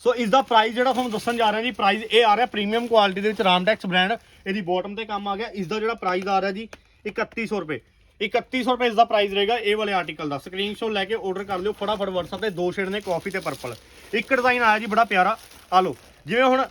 ਸੋ ਇਸ ਦਾ ਪ੍ਰਾਈਸ ਜਿਹੜਾ ਤੁਹਾਨੂੰ ਦੱਸਣ ਜਾ ਰਿਹਾ ਜੀ ਪ੍ਰਾਈਸ ਇਹ ਆ ਰਿਹਾ ਪ੍ਰੀਮੀਅਮ ਕੁਆਲਿਟੀ ਦੇ ਵਿੱਚ ਰਾਮਟੈਕਸ ਬ੍ਰਾਂਡ ਇਹਦੀ ਬਾਟਮ ਤੇ ਕੰਮ ਆ ਗਿਆ। ਇਸ ਦਾ ਜਿਹੜਾ ਪ੍ਰਾਈਸ ਆ ਰਿਹਾ ਜੀ 3100 ਰੁਪਏ। 3100 ਰੁਪਏ ਇਸ ਦਾ ਪ੍ਰਾਈਸ ਰਹੇਗਾ। ਇਹ ਵਾਲੇ ਆਰਟੀਕਲ ਦਾ। ਸਕਰੀਨਸ਼ਾਟ ਲੈ ਕੇ ਆਰਡਰ ਕਰ ਲਿਓ। ਫਟਾਫਟ WhatsApp ਤੇ ਦੋ ਸ਼ੇਡ ਨੇ ਕਾਫੀ ਤੇ ਪਰਪਲ ਇੱਕ ਡਿਜ਼ਾਈਨ ਆਇਆ ਜੀ, ਬੜਾ ਪਿਆਰਾ। ਆ ਲਓ, ਜਿਵੇਂ ਹੁਣ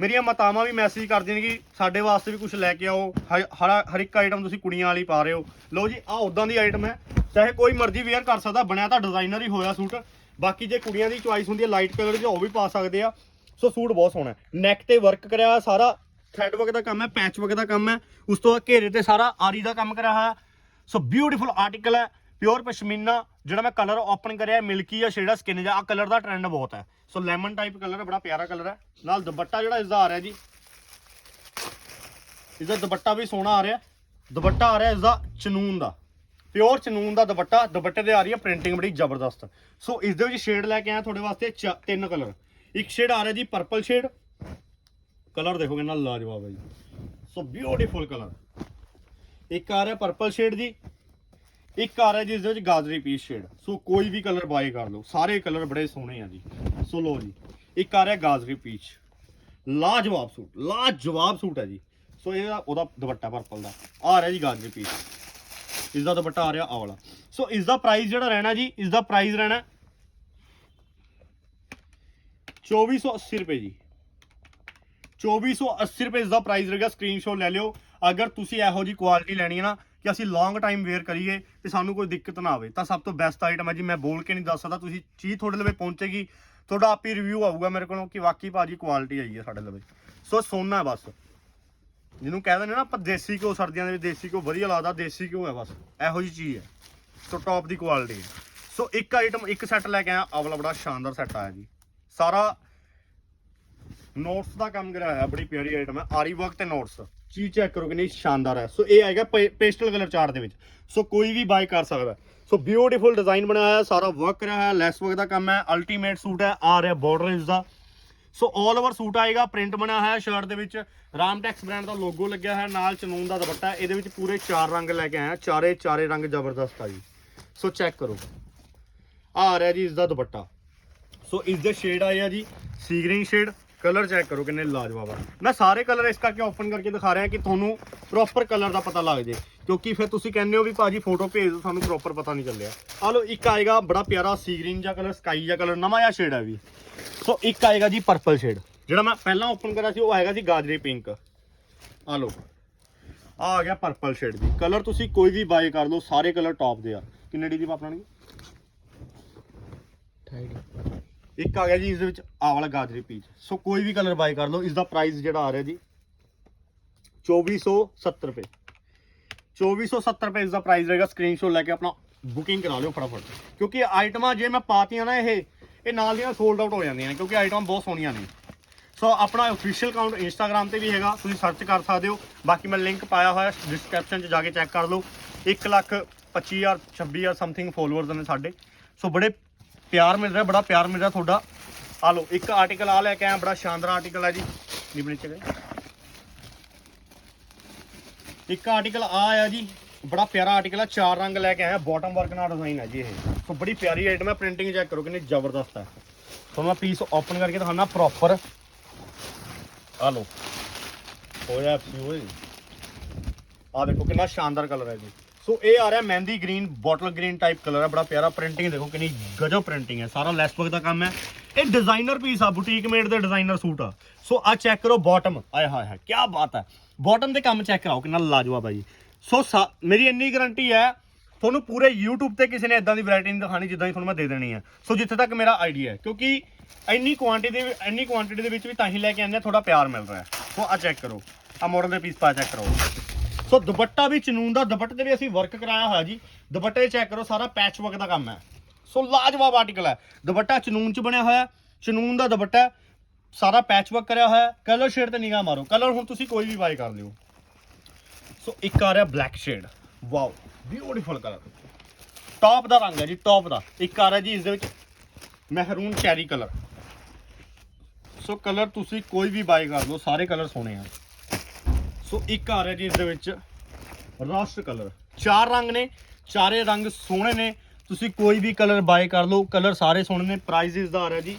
ਮੇਰੀਆਂ ਮਾਤਾਵਾਂ ਵੀ ਮੈਸੇਜ ਕਰਦੀਆਂ ਨੇ ਕਿ ਸਾਡੇ ਵਾਸਤੇ ਵੀ ਕੁਝ ਲੈ ਕੇ ਆਓ। ਹ- ਹਰ ਇੱਕ ਆਈਟਮ ਤੁਸੀਂ ਕੁੜੀਆਂ ਵਾਲੀ ਪਾ ਰਹੇ ਹੋ। ਲਓ ਜੀ ਆ ਉਦਾਂ ਦੀ ਆਈਟਮ ਹੈ। ਚਾਹੇ ਕੋਈ ਮਰਜ਼ੀ ਵੇਅਰ ਕਰ ਸਕਦਾ, ਬਣਿਆ ਤਾਂ ਡਿਜ਼ਾਈਨਰ ਹੀ ਹੋਇਆ ਸੂਟ। ਬਾਕੀ ਜੇ ਕੁੜੀਆਂ ਦੀ ਚੁਆਇਸ ਹੁੰਦੀ ਹੈ ਲਾਈਟ ਕਲਰ 'ਚ ਉਹ ਵੀ ਪਾ ਸਕਦੇ ਆ। ਸੋ ਸੂਟ ਬਹੁਤ ਸੋਹਣਾ ਨੈਕ ਤੇ ਵਰਕ ਕਰਿਆ ਹੋਇਆ ਸਾਰਾ। ਥ੍ਰੈਡ ਵਰਕ ਦਾ ਕੰਮ ਹੈ, ਪੈਚ ਵਰਕ ਦਾ ਕੰਮ ਹੈ। ਉਸ ਤੋਂ ਬਾਅਦ ਘੇਰੇ ਤੇ ਸਾਰਾ ਆਰੀ ਦਾ ਕੰਮ ਕਰਿਆ ਹੋਇਆ। ਸੋ ਬਿਊਟੀਫੁਲ ਆਰਟੀਕਲ ਹੈ ਪਿਓਰ ਪਸ਼ਮੀਨਾ, ਜਿਹੜਾ ਮੈਂ ਕਲਰ ਓਪਨ ਕਰਿਆ ਮਿਲਕੀ ਆ ਸ਼ੇਡਾ ਸਕਿਨ ਜਾਂ ਆ ਕਲਰ ਦਾ ਟ੍ਰੈਂਡ ਬਹੁਤ ਹੈ। ਸੋ ਲੈਮਨ ਟਾਈਪ ਕਲਰ ਹੈ, ਬੜਾ ਪਿਆਰਾ ਕਲਰ ਹੈ। ਨਾਲ ਦੁਪੱਟਾ ਜਿਹੜਾ ਇਸ ਦਾ ਆ ਰਿਹਾ ਜੀ। ਇਸ ਦਾ ਦੁਪੱਟਾ ਵੀ ਸੋਹਣਾ ਆ ਰਿਹਾ। ਦੁਪੱਟਾ ਆ ਰਿਹਾ ਇਸ ਦਾ ਚਨੂਨ ਦਾ। ਪਿਓਰ ਚਨੂਨ ਦਾ ਦੁਪੱਟਾ, ਦੁਪੱਟੇ ਤੇ ਆ ਰਹੀ ਹੈ ਪ੍ਰਿੰਟਿੰਗ ਬੜੀ ਜ਼ਬਰਦਸਤ। ਸੋ ਇਸ ਦੇ ਵਿੱਚ ਸ਼ੇਡ ਲੈ ਕੇ ਆਇਆ, ਤੁਹਾਡੇ ਵਾਸਤੇ ਚ- ਤਿੰਨ ਕਲਰ ਇੱਕ ਸ਼ੇਡ ਆ ਰਿਹਾ ਜੀ ਪਰਪਲ ਸ਼ੇਡ ਕਲਰ ਦੇਖੋ ਕਿੰਨਾ ਲਾਜਵਾਬ ਹੈ ਜੀ। ਸੋ ਬਿਊਟੀਫੁਲ ਕਲਰ ਇੱਕ ਆ ਰਿਹਾ ਪਰਪਲ ਸ਼ੇਡ ਜੀ, ਇੱਕ ਆ ਰਿਹਾ ਜੀ ਇਸ ਦੇ ਵਿੱਚ ਗਾਜਰੀ ਪੀਸ ਸ਼ੇਡ ਸੋ ਕੋਈ ਵੀ ਕਲਰ ਬਾਈ ਕਰ ਲਓ। ਸਾਰੇ ਕਲਰ ਬੜੇ ਸੋਹਣੇ ਆ ਜੀ। ਸੋ ਲੋ ਜੀ, ਇੱਕ ਆ ਰਿਹਾ ਗਾਜਰੀ ਪੀਚ ਲਾਜਵਾਬ ਸੂਟ ਲਾਜਵਾਬ ਸੂਟ ਹੈ ਜੀ। ਸੋ ਇਹਦਾ ਉਹਦਾ ਦੁਪੱਟਾ ਪਰਪਲ ਦਾ। ਆ ਰਿਹਾ ਜੀ ਗਾਜਰੀ ਪੀਚ ਇਸ ਦਾ ਦੁਪੱਟਾ ਆ ਰਿਹਾ ਆ ਵਾਲਾ ਸੋ ਇਸ ਦਾ ਪ੍ਰਾਈਸ ਜਿਹੜਾ ਰਹਿਣਾ ਜੀ ਇਸ ਦਾ ਪ੍ਰਾਈਸ ਰਹਿਣਾ 2480 ਰੁਪਏ ਜੀ। 2480 ਰੁਪਏ ਇਸ ਦਾ ਪ੍ਰਾਈਸ ਰਹੇਗਾ ਸਕਰੀਨਸ਼ਾਟ ਲੈ ਲਿਓ ਅਗਰ ਤੁਸੀਂ ਇਹੋ ਜੀ ਕੁਆਲਿਟੀ ਲੈਣੀ ਹੈ ਨਾ ਕਿ ਅਸੀਂ ਲੌਂਗ ਟਾਈਮ ਵੇਅਰ ਕਰੀਏ ਤੇ ਸਾਨੂੰ ਕੋਈ ਦਿੱਕਤ ਨਾ ਆਵੇ ਤਾਂ ਸਭ ਤੋਂ ਬੈਸਟ ਆਈਟਮ ਹੈ ਜੀ ਮੈਂ ਬੋਲ ਕੇ ਨਹੀਂ ਦੱਸ ਸਕਦਾ ਤੁਸੀਂ ਚੀਜ਼ ਤੁਹਾਡੇ ਲਵੇ ਪਹੁੰਚੇਗੀ ਤੁਹਾਡਾ ਆਪੀ ਰਿਵਿਊ ਆਊਗਾ ਮੇਰੇ ਕੋਲੋਂ ਕਿ ਵਾਕਈ ਭਾਜੀ ਕੁਆਲਿਟੀ ਆਈ ਹੈ ਸਾਡੇ ਲਵੇ ਸੋ ਸੋਨਾ ਹੈ ਬਸ ਜਿਹਨੂੰ ਕਹਿ ਦਿੰਦੇ ਨਾ ਆਪਾਂ ਦੇਸੀ ਘਿਓ ਸਰਦੀਆਂ ਦੇ ਵਿੱਚ ਦੇਸੀ ਘਿਓ ਵਧੀਆ ਲੱਗਦਾ ਦੇਸੀ ਘਿਓ ਹੈ ਬਸ ਇਹੋ ਜੀ ਚੀਜ਼ ਹੈ ਸੋ ਟੌਪ ਦੀ ਕੁਆਲਿਟੀ ਹੈ ਸੋ ਇੱਕ ਆਈਟਮ ਇੱਕ ਸੈੱਟ ਲੈ ਕੇ ਆਇਆ ਅਵਲਾ ਬੜਾ ਸ਼ਾਨਦਾਰ ਸੈੱਟ ਆਇਆ ਜੀ ਸਾਰਾ ਨੋਟਸ ਦਾ ਕੰਮ ਕਰਿਆ ਹੋਇਆ ਬੜੀ ਪਿਆਰੀ ਆਈਟਮ ਹੈ, ਆਰੀ ਵਰਕ ਤੇ ਨੋਟਸ ਚੀਜ਼ ਚੈੱਕ ਕਰੋ ਕਿੰਨੀ ਸ਼ਾਨਦਾਰ ਹੈ। ਸੋ ਇਹ ਆਏਗਾ ਪੇਸਟਲ ਕਲਰ ਚਾਰਟ ਦੇ ਵਿੱਚ। ਸੋ ਕੋਈ ਵੀ ਬਾਈ ਕਰ ਸਕਦਾ ਸੋ ਬਿਊਟੀਫੁਲ ਡਿਜ਼ਾਈਨ ਬਣਾਇਆ ਹੋਇਆ ਸਾਰਾ ਵਰਕ ਕਰਿਆ ਹੋਇਆ ਲੈਸ ਵਰਕ ਦਾ ਕੰਮ ਹੈ ਅਲਟੀਮੇਟ ਸੂਟ ਹੈ, ਆ ਰਿਹਾ ਬਾਰਡਰ ਇਸ ਦਾ। ਸੋ 올 ਓਵਰ ਸੂਟ ਆਏਗਾ ਪ੍ਰਿੰਟ ਬਣਿਆ ਹੋਇਆ ਸ਼ਰਟ ਦੇ ਵਿੱਚ। ਰਾਮਟੈਕਸ ਬ੍ਰਾਂਡ ਦਾ ਲੋਗੋ ਲੱਗਿਆ ਹੋਇਆ, ਨਾਲ ਚਨੂਨ ਦਾ ਦੁਪੱਟਾ ਇਹਦੇ ਵਿੱਚ ਪੂਰੇ ਚਾਰ ਰੰਗ ਲੈ ਕੇ ਆਇਆ, ਚਾਰੇ ਚਾਰੇ ਰੰਗ ਜ਼ਬਰਦਸਤ ਆ ਜੀ। ਸੋ ਚੈੱਕ ਕਰੋ। ਆ ਰਿਹਾ ਜੀ ਇਸ ਦਾ ਦੁਪੱਟਾ। ਸੋ ਇਸ ਦੇ ਸ਼ੇਡ ਆਏ ਆ ਜੀ sea green shade colour check ਕਰੋ ਕਿੰਨੇ ਲਾਜਵਾਬ ਆ। ਮੈਂ ਸਾਰੇ ਕਲਰ ਇਸ ਕਰਕੇ ਓਪਨ ਕਰਕੇ ਦਿਖਾ ਰਿਹਾ ਕਿ ਤੁਹਾਨੂੰ ਪ੍ਰੋਪਰ ਕਲਰ ਦਾ ਪਤਾ ਲੱਗ ਜੇ। ਕਿਉਂਕਿ ਫਿਰ ਤੁਸੀਂ ਕਹਿੰਦੇ ਹੋ ਵੀ ਭਾਜੀ ਫੋਟੋ ਭੇਜ ਦਿਓ, ਸਾਨੂੰ ਪ੍ਰੋਪਰ ਪਤਾ ਨਹੀਂ ਚੱਲਿਆ। ਆ ਲਓ, ਇੱਕ ਆਏਗਾ ਬੜਾ ਪਿਆਰਾ ਸੀ ਗ੍ਰੀਨ ਜਿਹਾ ਕਲਰ ਸਕਾਈ ਜਿਹਾ ਕਲਰ, ਨਵਾਂ ਜਿਹਾ ਸ਼ੇਡ ਹੈ ਵੀ। ਸੋ ਇੱਕ ਆਏਗਾ ਜੀ ਪਰਪਲ ਸ਼ੇਡ ਜਿਹੜਾ ਮੈਂ ਪਹਿਲਾਂ ਓਪਨ ਕਰਿਆ ਸੀ, ਉਹ ਆਏਗਾ ਜੀ ਗਾਜਰੀ ਪਿੰਕ ਆ ਲਓ। ਆ ਆ ਗਿਆ ਪਰਪਲ ਸ਼ੇਡ ਜੀ। ਕਲਰ ਤੁਸੀਂ ਕੋਈ ਵੀ ਬਾਏ ਕਰ ਲਓ ਸਾਰੇ ਕਲਰ ਟੌਪ ਦੇ ਆ। ਕਿੰਨੇ ਡੀ ਦੀ ਪਾਪਣਗੇ ਇੱਕ ਆ ਗਿਆ ਜੀ, ਇਸ ਦੇ ਵਿੱਚ ਆ ਵਾਲਾ ਗਾਜਰੀ ਪੀਚ ਸੋ ਕੋਈ ਵੀ ਕਲਰ ਬਾਈ ਕਰ ਲਓ, ਇਸ ਦਾ ਪ੍ਰਾਈਸ ਜਿਹੜਾ ਆ ਰਿਹਾ ਜੀ 2470 ਰੁਪਏ। 2470 ਰੁਪਏ ਇਸ ਦਾ ਪ੍ਰਾਈਸ ਰਹੇਗਾ। ਸਕਰੀਨਸ਼ਾਟ ਲੈ ਕੇ ਆਪਣਾ ਬੁਕਿੰਗ ਕਰਾ ਲਿਓ ਫਟਾਫਟ। ਕਿਉਂਕਿ ਆਈਟਮਾਂ ਜੇ ਮੈਂ ਪਾਤੀਆਂ ਨਾ ਇਹ ਇਹ ਨਾਲ ਦੀਆਂ ਸੋਲਡ ਆਊਟ ਹੋ ਜਾਂਦੀਆਂ ਨੇ, ਕਿਉਂਕਿ ਆਈਟਮਾਂ ਬਹੁਤ ਸੋਹਣੀਆਂ ਨੇ। ਸੋ ਆਪਣਾ ਅਫੀਸ਼ੀਅਲ ਅਕਾਊਂਟ ਇੰਸਟਾਗ੍ਰam ਤੇ ਵੀ ਹੈਗਾ, ਤੁਸੀਂ ਸਰਚ ਕਰ ਸਕਦੇ ਹੋ। ਬਾਕੀ ਮੈਂ ਲਿੰਕ ਪਾਇਆ ਹੋਇਆ ਡਿਸਕ੍ਰਿਪਸ਼ਨ 'ਚ ਜਾ ਕੇ ਚੈੱਕ ਕਰ ਲਓ। 1 ਲੱਖ 25000 26000 ਸਮਥਿੰਗ ਫੋਲੋਅਰਸ ਨੇ ਸਾਡੇ। ਸੋ ਬੜੇ ਪਿਆਰ ਮਿਲ ਰਿਹਾ, ਬੜਾ ਪਿਆਰ ਮਿਲ ਰਿਹਾ ਤੁਹਾਡਾ। ਆ ਲਓ, ਇੱਕ ਆਰਟੀਕਲ ਆ ਲੈ ਕੇ ਆਇਆ, ਬੜਾ ਸ਼ਾਨਦਾਰ ਆਰਟੀਕਲ ਹੈ ਜੀ। ਨਿਬਣੇ ਚ ਇੱਕ ਆਰਟੀਕਲ ਆ ਆਇਆ ਜੀ, ਬੜਾ ਪਿਆਰਾ ਆਰਟੀਕਲ ਆ ਚਾਰ ਰੰਗ ਲੈ ਕੇ ਆਇਆ ਬਾਟਮ ਵਰਕ ਨਾਲ ਡਿਜ਼ਾਈਨ ਹੈ ਜੀ ਇਹ। ਸੋ ਬੜੀ ਪਿਆਰੀ ਆਈਟਮ ਹੈ ਪ੍ਰਿੰਟਿੰਗ ਚੈੱਕ ਕਰੋ ਕਿੰਨੀ ਜ਼ਬਰਦਸਤ ਹੈ। ਤੁਹਾਨੂੰ ਮੈਂ ਪੀਸ ਓਪਨ ਕਰਕੇ ਦਿਖਾਣਾ ਪ੍ਰੋਪਰ ਆ ਲਓ। ਹੋਇਆ ਐਪਸੀ ਓਏ? ਆ ਦੇਖੋ ਕਿੰਨਾ ਸ਼ਾਨਦਾਰ ਕਲਰ ਹੈ ਜੀ। ਸੋ ਇਹ ਆ ਰਿਹਾ mehndi green bottle green type colour ਹੈ, ਬੜਾ ਪਿਆਰਾ ਪ੍ਰਿੰਟਿੰਗ ਦੇਖੋ ਕਿੰਨੀ ਗਜਬ ਪ੍ਰਿੰਟਿੰਗ ਹੈ। ਸਾਰਾ ਲੈਸ ਵਰਕ ਦਾ ਕੰਮ ਹੈ। ਇਹ ਡਿਜ਼ਾਈਨਰ ਪੀਸ ਆ ਬੁਟੀਕ ਮੇਡ ਦੇ ਡਿਜ਼ਾਈਨਰ ਸੂਟ ਆ। ਸੋ ਆ ਚੈੱਕ ਕਰੋ ਬਾਟਮ ਆਏ ਹਾਏ ਹਾਏ ਕੀ ਬਾਤ ਹੈ। ਬਾਟਮ ਦੇ ਕੰਮ ਚੈੱਕ ਕਰਾਓ, ਕਿੰਨਾ ਲਾਜਵਾਬ ਹੈ ਜੀ। ਸੋ ਸਾ- ਮੇਰੀ ਇੰਨੀ ਗਾਰੰਟੀ ਹੈ, ਤੁਹਾਨੂੰ ਪੂਰੇ YouTube ਤੇ ਕਿਸੇ ਨੇ ਇਦਾਂ ਦੀ ਵੈਰਾਈਟੀ ਨਹੀਂ ਦਿਖਾਣੀ, ਜਿੱਦਾਂ ਦੀ ਤੁਹਾਨੂੰ ਮੈਂ ਦੇ ਦੇਣੀ ਹੈ। ਸੋ ਜਿੱਥੇ ਤੱਕ ਮੇਰਾ ਆਈਡੀਆ ਹੈ, ਕਿਉਂਕਿ ਇੰਨੀ ਕੁਆਂਟੀਟੀ ਦੇ ਇੰਨੀ ਕੁਆਂਟੀਟੀ ਦੇ ਵਿੱਚ ਵੀ ਤਾਂ ਹੀ ਲੈ ਕੇ ਆਉਂਦੇ ਆ ਥੋੜਾ ਪਿਆਰ ਮਿਲ ਰਿਹਾ ਹੈ। ਸੋ ਆ ਚੈੱਕ ਕਰੋ। ਆ ਮਾਡਲ ਦੇ ਪੀਸ ਪਾ ਚੈੱਕ ਕਰੋ। ਸੋ ਦੁਪੱਟਾ ਵੀ ਚਨੂਨ ਦਾ, ਦੁਪੱਟੇ ਤੇ ਵੀ ਅਸੀਂ ਵਰਕ ਕਰਾਇਆ ਹੋਇਆ ਜੀ। ਦੁਪੱਟੇ ਚੈੱਕ ਕਰੋ, ਸਾਰਾ ਪੈਚ ਵਰਕ ਦਾ ਕੰਮ ਹੈ। ਸੋ ਲਾਜਵਾਬ ਆਰਟੀਕਲ ਹੈ। ਦੁਪੱਟਾ ਚਨੂਨ ਚ ਬਣਿਆ ਹੋਇਆ, ਚਨੂਨ ਦਾ ਦੁਪੱਟਾ, ਸਾਰਾ ਪੈਚ ਵਰਕ ਕਰਿਆ ਹੋਇਆ। ਕਲਰ ਸ਼ੇਡ ਤੇ ਨਿਗਾਹ ਮਾਰੋ। ਕਲਰ ਹੁਣ ਤੁਸੀਂ ਕੋਈ ਵੀ ਬਾਈ ਕਰ ਲਿਓ। ਸੋ ਇੱਕ ਆ ਰਿਹਾ black shade wow beautiful colour top ਦਾ ਰੰਗ ਹੈ ਜੀ ਟੌਪ ਦਾ। ਇੱਕ ਆ ਰਿਹਾ ਜੀ, ਇਸ ਦੇ ਵਿੱਚ ਮਹਿਰੂਨ ਚੈਰੀ ਕਲਰ ਸੋ ਕਲਰ ਤੁਸੀਂ ਕੋਈ ਵੀ ਬਾਈ ਕਰ ਲਓ, ਸਾਰੇ ਕਲਰ ਸੋਹਣੇ ਆ। ਸੋ ਇੱਕ ਆ ਰਿਹਾ ਜੀ ਇਸ ਦੇ ਵਿੱਚ ਰਸਟ ਕਲਰ। ਚਾਰ ਰੰਗ ਨੇ, ਚਾਰੇ ਰੰਗ ਸੋਹਣੇ ਨੇ। ਤੁਸੀਂ ਕੋਈ ਵੀ ਕਲਰ ਬਾਏ ਕਰ ਲਓ, ਕਲਰ ਸਾਰੇ ਸੋਹਣੇ ਨੇ। ਪ੍ਰਾਈਸ ਇਸ ਦਾ ਆ ਰਿਹਾ ਜੀ